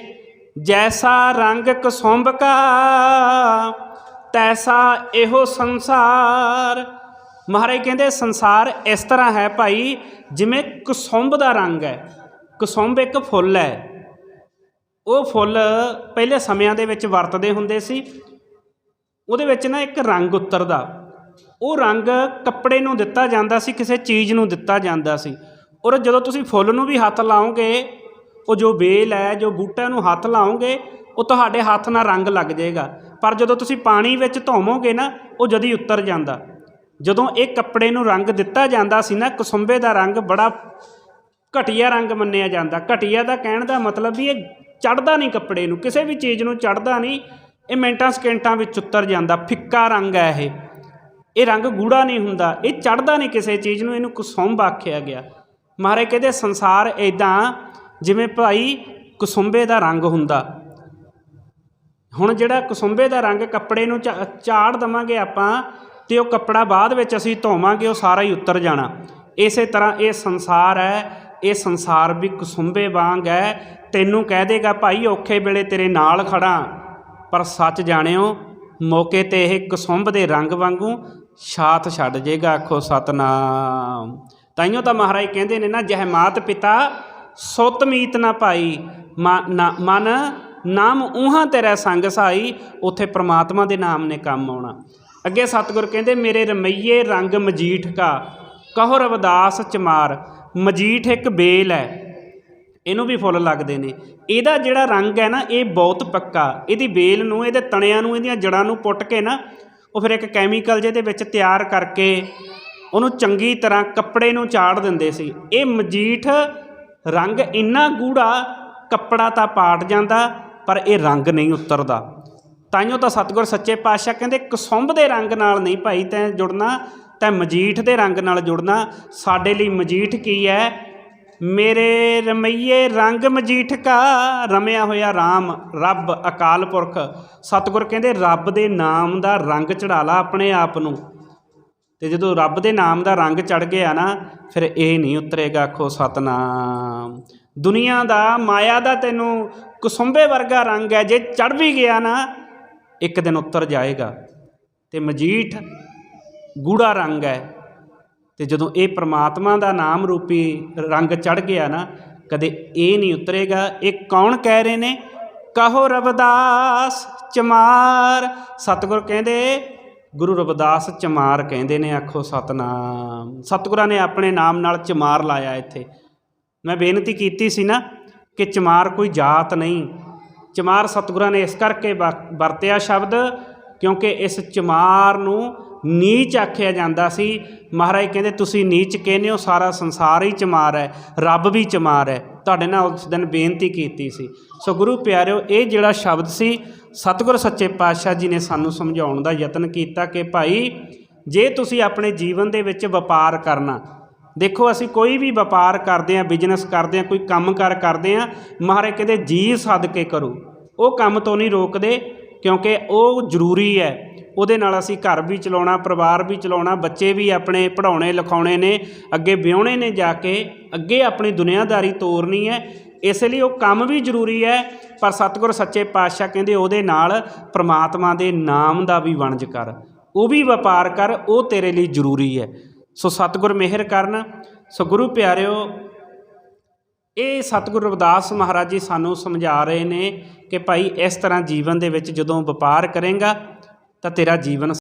ਜੈਸਾ ਰੰਗ ਕਸੁੰਭ ਕਾ ਤੈਸਾ ਇਹੋ ਸੰਸਾਰ ਮਹਾਰਾਜ ਕਹਿੰਦੇ ਸੰਸਾਰ ਇਸ ਤਰ੍ਹਾਂ ਹੈ ਭਾਈ, ਜਿਵੇਂ ਕਸੁੰਬ ਦਾ ਰੰਗ ਹੈ। ਕਸੁੰਬ ਇੱਕ ਫੁੱਲ ਹੈ। ਉਹ ਫੁੱਲ ਪਹਿਲੇ ਸਮਿਆਂ ਦੇ ਵਿੱਚ ਵਰਤਦੇ ਹੁੰਦੇ ਸੀ। ਉਹਦੇ ਵਿੱਚ ਨਾ ਇੱਕ ਰੰਗ ਉਤਰਦਾ। ਉਹ ਰੰਗ ਕੱਪੜੇ ਨੂੰ ਦਿੱਤਾ ਜਾਂਦਾ ਸੀ, ਕਿਸੇ ਚੀਜ਼ ਨੂੰ ਦਿੱਤਾ ਜਾਂਦਾ ਸੀ। ਔਰ ਜਦੋਂ ਤੁਸੀਂ ਫੁੱਲ ਨੂੰ ਵੀ ਹੱਥ ਲਾਓਗੇ, ਉਹ ਜੋ ਵੇਲ ਹੈ, ਜੋ ਬੂਟਾ ਨੂੰ ਹੱਥ ਲਾਓਗੇ, ਉਹ ਤੁਹਾਡੇ ਹੱਥ ਨਾਲ ਰੰਗ ਲੱਗ ਜਾਏਗਾ। ਪਰ ਜਦੋਂ ਤੁਸੀਂ ਪਾਣੀ ਵਿੱਚ ਧੋਵੋਗੇ ਨਾ, ਉਹ ਜਦੀ ਉਤਰ ਜਾਂਦਾ। ਜਦੋਂ ਇਹ ਕੱਪੜੇ ਨੂੰ ਰੰਗ ਦਿੱਤਾ ਜਾਂਦਾ ਸੀ ਨਾ, ਕਸੁੰਬੇ ਦਾ ਰੰਗ ਬੜਾ ਘਟੀਆ ਰੰਗ ਮੰਨਿਆ ਜਾਂਦਾ। ਘਟੀਆ ਦਾ ਕਹਿਣ ਦਾ ਮਤਲਬ ਵੀ ਇਹ ਚੜਦਾ ਨਹੀਂ ਕੱਪੜੇ ਨੂੰ, ਕਿਸੇ ਵੀ ਚੀਜ਼ ਨੂੰ ਚੜਦਾ ਨਹੀਂ, ਇਹ ਮਿੰਟਾਂ ਸਕਿੰਟਾਂ ਵਿੱਚ ਉਤਰ ਜਾਂਦਾ, ਫਿੱਕਾ ਰੰਗ ਹੈ ਇਹ। ਇਹ ਰੰਗ ਗੂੜਾ ਨਹੀਂ ਹੁੰਦਾ, ਇਹ ਚੜਦਾ ਨਹੀਂ ਕਿਸੇ ਚੀਜ਼ ਨੂੰ, ਇਹਨੂੰ ਕੁਸੁੰਬ ਆਖਿਆ ਗਿਆ। ਮਹਾਰਾਜ ਕਹਿੰਦੇ, ਸੰਸਾਰ ਇਦਾਂ ਜਿਵੇਂ ਭਾਈ ਕਸੁੰਬੇ ਦਾ ਰੰਗ ਹੁੰਦਾ। ਹੁਣ ਜਿਹੜਾ ਕਸੁੰਬੇ ਦਾ ਰੰਗ ਕੱਪੜੇ ਨੂੰ ਝਾ- ਝਾੜ ਦਵਾਂਗੇ ਆਪਾਂ ਤੇ ਉਹ ਕੱਪੜਾ ਬਾਅਦ ਵਿੱਚ ਅਸੀਂ ਧੋਵਾਂਗੇ, ਉਹ ਸਾਰਾ ਹੀ ਉੱਤਰ ਜਾਣਾ। ਇਸੇ ਤਰ੍ਹਾਂ ਇਹ ਸੰਸਾਰ ਹੈ, ਇਹ ਸੰਸਾਰ ਵੀ ਕਸੁੰਬੇ ਵਾਂਗ ਹੈ। ਤੈਨੂੰ ਕਹਿ ਦੇਗਾ, ਭਾਈ, ਔਖੇ ਵੇਲੇ ਤੇਰੇ ਨਾਲ ਖੜਾ। ਪਰ ਸੱਚ ਜਾਣਿਓ, ਮੌਕੇ ਤੇ ਇਹ ਕਸੁੰਬ ਦੇ ਰੰਗ ਵਾਂਗੂ ਛਾਤ ਛੱਡ ਜੇਗਾ, ਆਖੋ ਸਤਨਾਮ। ਤਾਈਓ ਤਾਂ ਮਹਾਰਾਜ ਕਹਿੰਦੇ ਨੇ ਨਾ ਜਹਮਾਤ ਪਿਤਾ, ਸੁਤ ਮੀਤ ਨਾ ਭਾਈ ਮਾ- ਨਾ- ਮਨ, ਨਾਮ ਉਹਾਂ ਤੇਰਾ ਸੰਗ ਸਾਈ। ਉਥੇ ਪ੍ਰਮਾਤਮਾ ਦੇ ਨਾਮ ਨੇ ਕੰਮ ਆਉਣਾ। ਅੱਗੇ ਸਤਿਗੁਰ ਕਹਿੰਦੇ, ਮੇਰੇ ਰਮਈਏ ਰੰਗ ਮਜੀਠ ਕਾ, ਕਹੋ ਰਵਦਾਸ ਚਮਾਰ, ਮਜੀਠ ਇੱਕ ਬੇਲ ਹੈ। ਇਹਨੂੰ ਵੀ ਫੁੱਲ ਲੱਗਦੇ ਨੇ। ਇਹਦਾ ਜਿਹੜਾ ਰੰਗ ਹੈ ਨਾ, ਇਹ ਬਹੁਤ ਪੱਕਾ। ਇਹਦੀ ਬੇਲ ਨੂੰ, ਇਹਦੇ ਤਣਿਆਂ ਨੂੰ, ਇਹਦੀਆਂ ਜੜਾਂ ਨੂੰ ਪੁੱਟ ਕੇ ਨਾ, ਉਹ ਫਿਰ ਇੱਕ ਕੈਮੀਕਲ ਜਿਹਦੇ ਵਿੱਚ ਤਿਆਰ ਕਰਕੇ ਉਹਨੂੰ ਚੰਗੀ ਤਰ੍ਹਾਂ ਕੱਪੜੇ ਨੂੰ ਚਾੜ ਦਿੰਦੇ ਸੀ। ਇਹ ਮਜੀਠ ਰੰਗ ਇੰਨਾ ਗੂੜਾ, ਕੱਪੜਾ ਤਾਂ ਪਾਟ ਜਾਂਦਾ, ਪਰ ਇਹ ਰੰਗ ਨਹੀਂ ਉਤਰਦਾ। ਤਾਈਓ ਤਾਂ ਸਤਿਗੁਰ ਸੱਚੇ ਪਾਤਸ਼ਾਹ ਕਹਿੰਦੇ ਕਸੁੰਭ ਦੇ ਰੰਗ ਨਾਲ ਨਹੀਂ ਭਾਈ ਤੈਂ ਜੁੜਨਾ, ਤੈਂ ਮਜੀਠ ਦੇ ਰੰਗ ਨਾਲ ਜੁੜਨਾ। ਸਾਡੇ ਲਈ ਮਜੀਠ ਕੀ ਹੈ ਮੇਰੇ ਰਮਈਏ ਰੰਗ ਮਜੀਠ ਕਾ, ਰਮਿਆ ਹੋਇਆ RAM ਰੱਬ ਅਕਾਲ ਪੁਰਖ। ਸਤਿਗੁਰ ਕਹਿੰਦੇ, ਰੱਬ ਦੇ ਨਾਮ ਦਾ ਰੰਗ ਚੜਾ ਲਾ ਆਪਣੇ ਆਪ ਨੂੰ। ਤੇ ਜਦੋਂ ਰੱਬ ਦੇ ਨਾਮ ਦਾ ਰੰਗ ਚੜ ਗਿਆ ਨਾ, ਫਿਰ ਇਹ ਨਹੀਂ ਉਤਰੇਗਾ ਆਖੋ ਸਤਨਾਮ। ਦੁਨੀਆ ਦਾ, ਮਾਇਆ ਦਾ ਤੈਨੂੰ ਕੁਸੁੰਬੇ ਵਰਗਾ ਰੰਗ ਹੈ ਜੇ ਚੜ ਵੀ ਗਿਆ ਨਾ ਇੱਕ ਦਿਨ ਉੱਤਰ ਜਾਏਗਾ। ਤੇ ਮਜੀਠ ਗੂੜਾ ਰੰਗ ਹੈ। ਤੇ ਜਦੋਂ ਇਹ ਪ੍ਰਮਾਤਮਾ ਦਾ ਨਾਮ ਰੂਪੀ ਰੰਗ ਚੜ ਗਿਆ ਨਾ, ਕਦੇ ਇਹ ਨਹੀਂ ਉਤਰੇਗਾ। ਇਹ ਕੌਣ ਕਹਿ ਰਹੇ ਨੇ? ਕਹੋ ਰਵਦਾਸ ਚਮਾਰ। ਸਤਿਗੁਰ ਕਹਿੰਦੇ, ਗੁਰੂ ਰਵਿਦਾਸ ਚਮਾਰ ਕਹਿੰਦੇ ਨੇ, ਆਖੋ ਸਤਨਾਮ। ਸਤਿਗੁਰਾਂ ਨੇ ਆਪਣੇ ਨਾਮ ਨਾਲ ਚਮਾਰ ਲਾਇਆ ਇੱਥੇ। ਮੈਂ ਬੇਨਤੀ ਕੀਤੀ ਸੀ ਨਾ ਕਿ ਚਮਾਰ ਕੋਈ ਜਾਤ ਨਹੀਂ। ਚਮਾਰ ਸਤਿਗੁਰਾਂ ਨੇ ਇਸ ਕਰਕੇ ਵ- ਵਰਤਿਆ ਸ਼ਬਦ, ਕਿਉਂਕਿ ਇਸ ਚਮਾਰ ਨੂੰ ਨੀਚ ਆਖਿਆ ਜਾਂਦਾ ਸੀ। ਮਹਾਰਾਜ ਕਹਿੰਦੇ, ਤੁਸੀਂ ਨੀਚ ਕਹਿੰਦੇ ਹੋ, ਸਾਰਾ ਸੰਸਾਰ ਹੀ ਚਮਾਰ ਹੈ, ਰੱਬ ਵੀ ਚਮਾਰ ਹੈ। ਤੁਹਾਡੇ ਨਾਲ ਉਸ ਦਿਨ ਬੇਨਤੀ ਕੀਤੀ ਸੀ। ਸੋ ਗੁਰੂ ਪਿਆਰਿਓ, ਇਹ ਜਿਹੜਾ ਸ਼ਬਦ ਸੀ, ਸਤਿਗੁਰ ਸੱਚੇ ਪਾਤਸ਼ਾਹ ਜੀ ਨੇ ਸਾਨੂੰ ਸਮਝਾਉਣ ਦਾ ਯਤਨ ਕੀਤਾ ਕਿ ਭਾਈ, ਜੇ ਤੁਸੀਂ ਆਪਣੇ ਜੀਵਨ ਦੇ ਵਿੱਚ ਵਪਾਰ ਕਰਨਾ ਦੇਖੋ, ਅਸੀਂ ਕੋਈ ਵੀ ਵਪਾਰ ਕਰਦੇ ਆ ਬਿਜ਼ਨਸ ਕਰਦੇ ਆ ਕੋਈ ਕੰਮਕਾਰ ਕਰਦੇ ਆ ਮਹਾਰਾਜ ਕਹਿੰਦੇ, ਜੀ ਸੱਦ ਕੇ ਕਰੋ। ਉਹ ਕੰਮ ਤੋਂ ਨਹੀਂ ਰੋਕਦੇ, ਕਿਉਂਕਿ ਉਹ ਜ਼ਰੂਰੀ ਹੈ। ਉਹਦੇ ਨਾਲ ਅਸੀਂ ਘਰ ਵੀ ਚਲਾਉਣਾ, ਪਰਿਵਾਰ ਵੀ ਚਲਾਉਣਾ, ਬੱਚੇ ਵੀ ਆਪਣੇ ਪੜਾਉਣੇ ਲਿਖਾਉਣੇ ਨੇ, ਅੱਗੇ ਵਿਆਹੁਣੇ ਨੇ ਜਾ ਕੇ, ਅੱਗੇ ਆਪਣੀ ਦੁਨੀਆਦਾਰੀ ਤੋਰਨੀ ਹੈ। ਇਸ ਲਈ ਉਹ ਕੰਮ ਵੀ ਜ਼ਰੂਰੀ ਹੈ, ਪਰ ਸਤਿਗੁਰ ਸੱਚੇ ਪਾਤਸ਼ਾਹ ਕਹਿੰਦੇ, ਉਹਦੇ ਨਾਲ ਪ੍ਰਮਾਤਮਾ ਦੇ ਨਾਮ ਦਾ ਵੀ ਵਣਜ ਕਰ। ਉਹ ਵੀ ਵਪਾਰ ਕਰ, ਉਹ ਤੇਰੇ ਲਈ ਜ਼ਰੂਰੀ ਹੈ। ਸੋ ਸਤਿਗੁਰ ਮਿਹਰ ਕਰਨ। ਸੋ ਗੁਰੂ ਪਿਆਰਿਓ, ਇਹ ਸਤਿਗੁਰ ਰਵਿਦਾਸ ਮਹਾਰਾਜ ਜੀ ਸਾਨੂੰ ਸਮਝਾ ਰਹੇ ਨੇ ਕਿ ਭਾਈ ਇਸ ਤਰ੍ਹਾਂ ਜੀਵਨ ਦੇ ਵਿੱਚ ਜਦੋਂ ਵਪਾਰ ਕਰੇਗਾ ਤਾਂ ਤੇਰਾ ਜੀਵਨ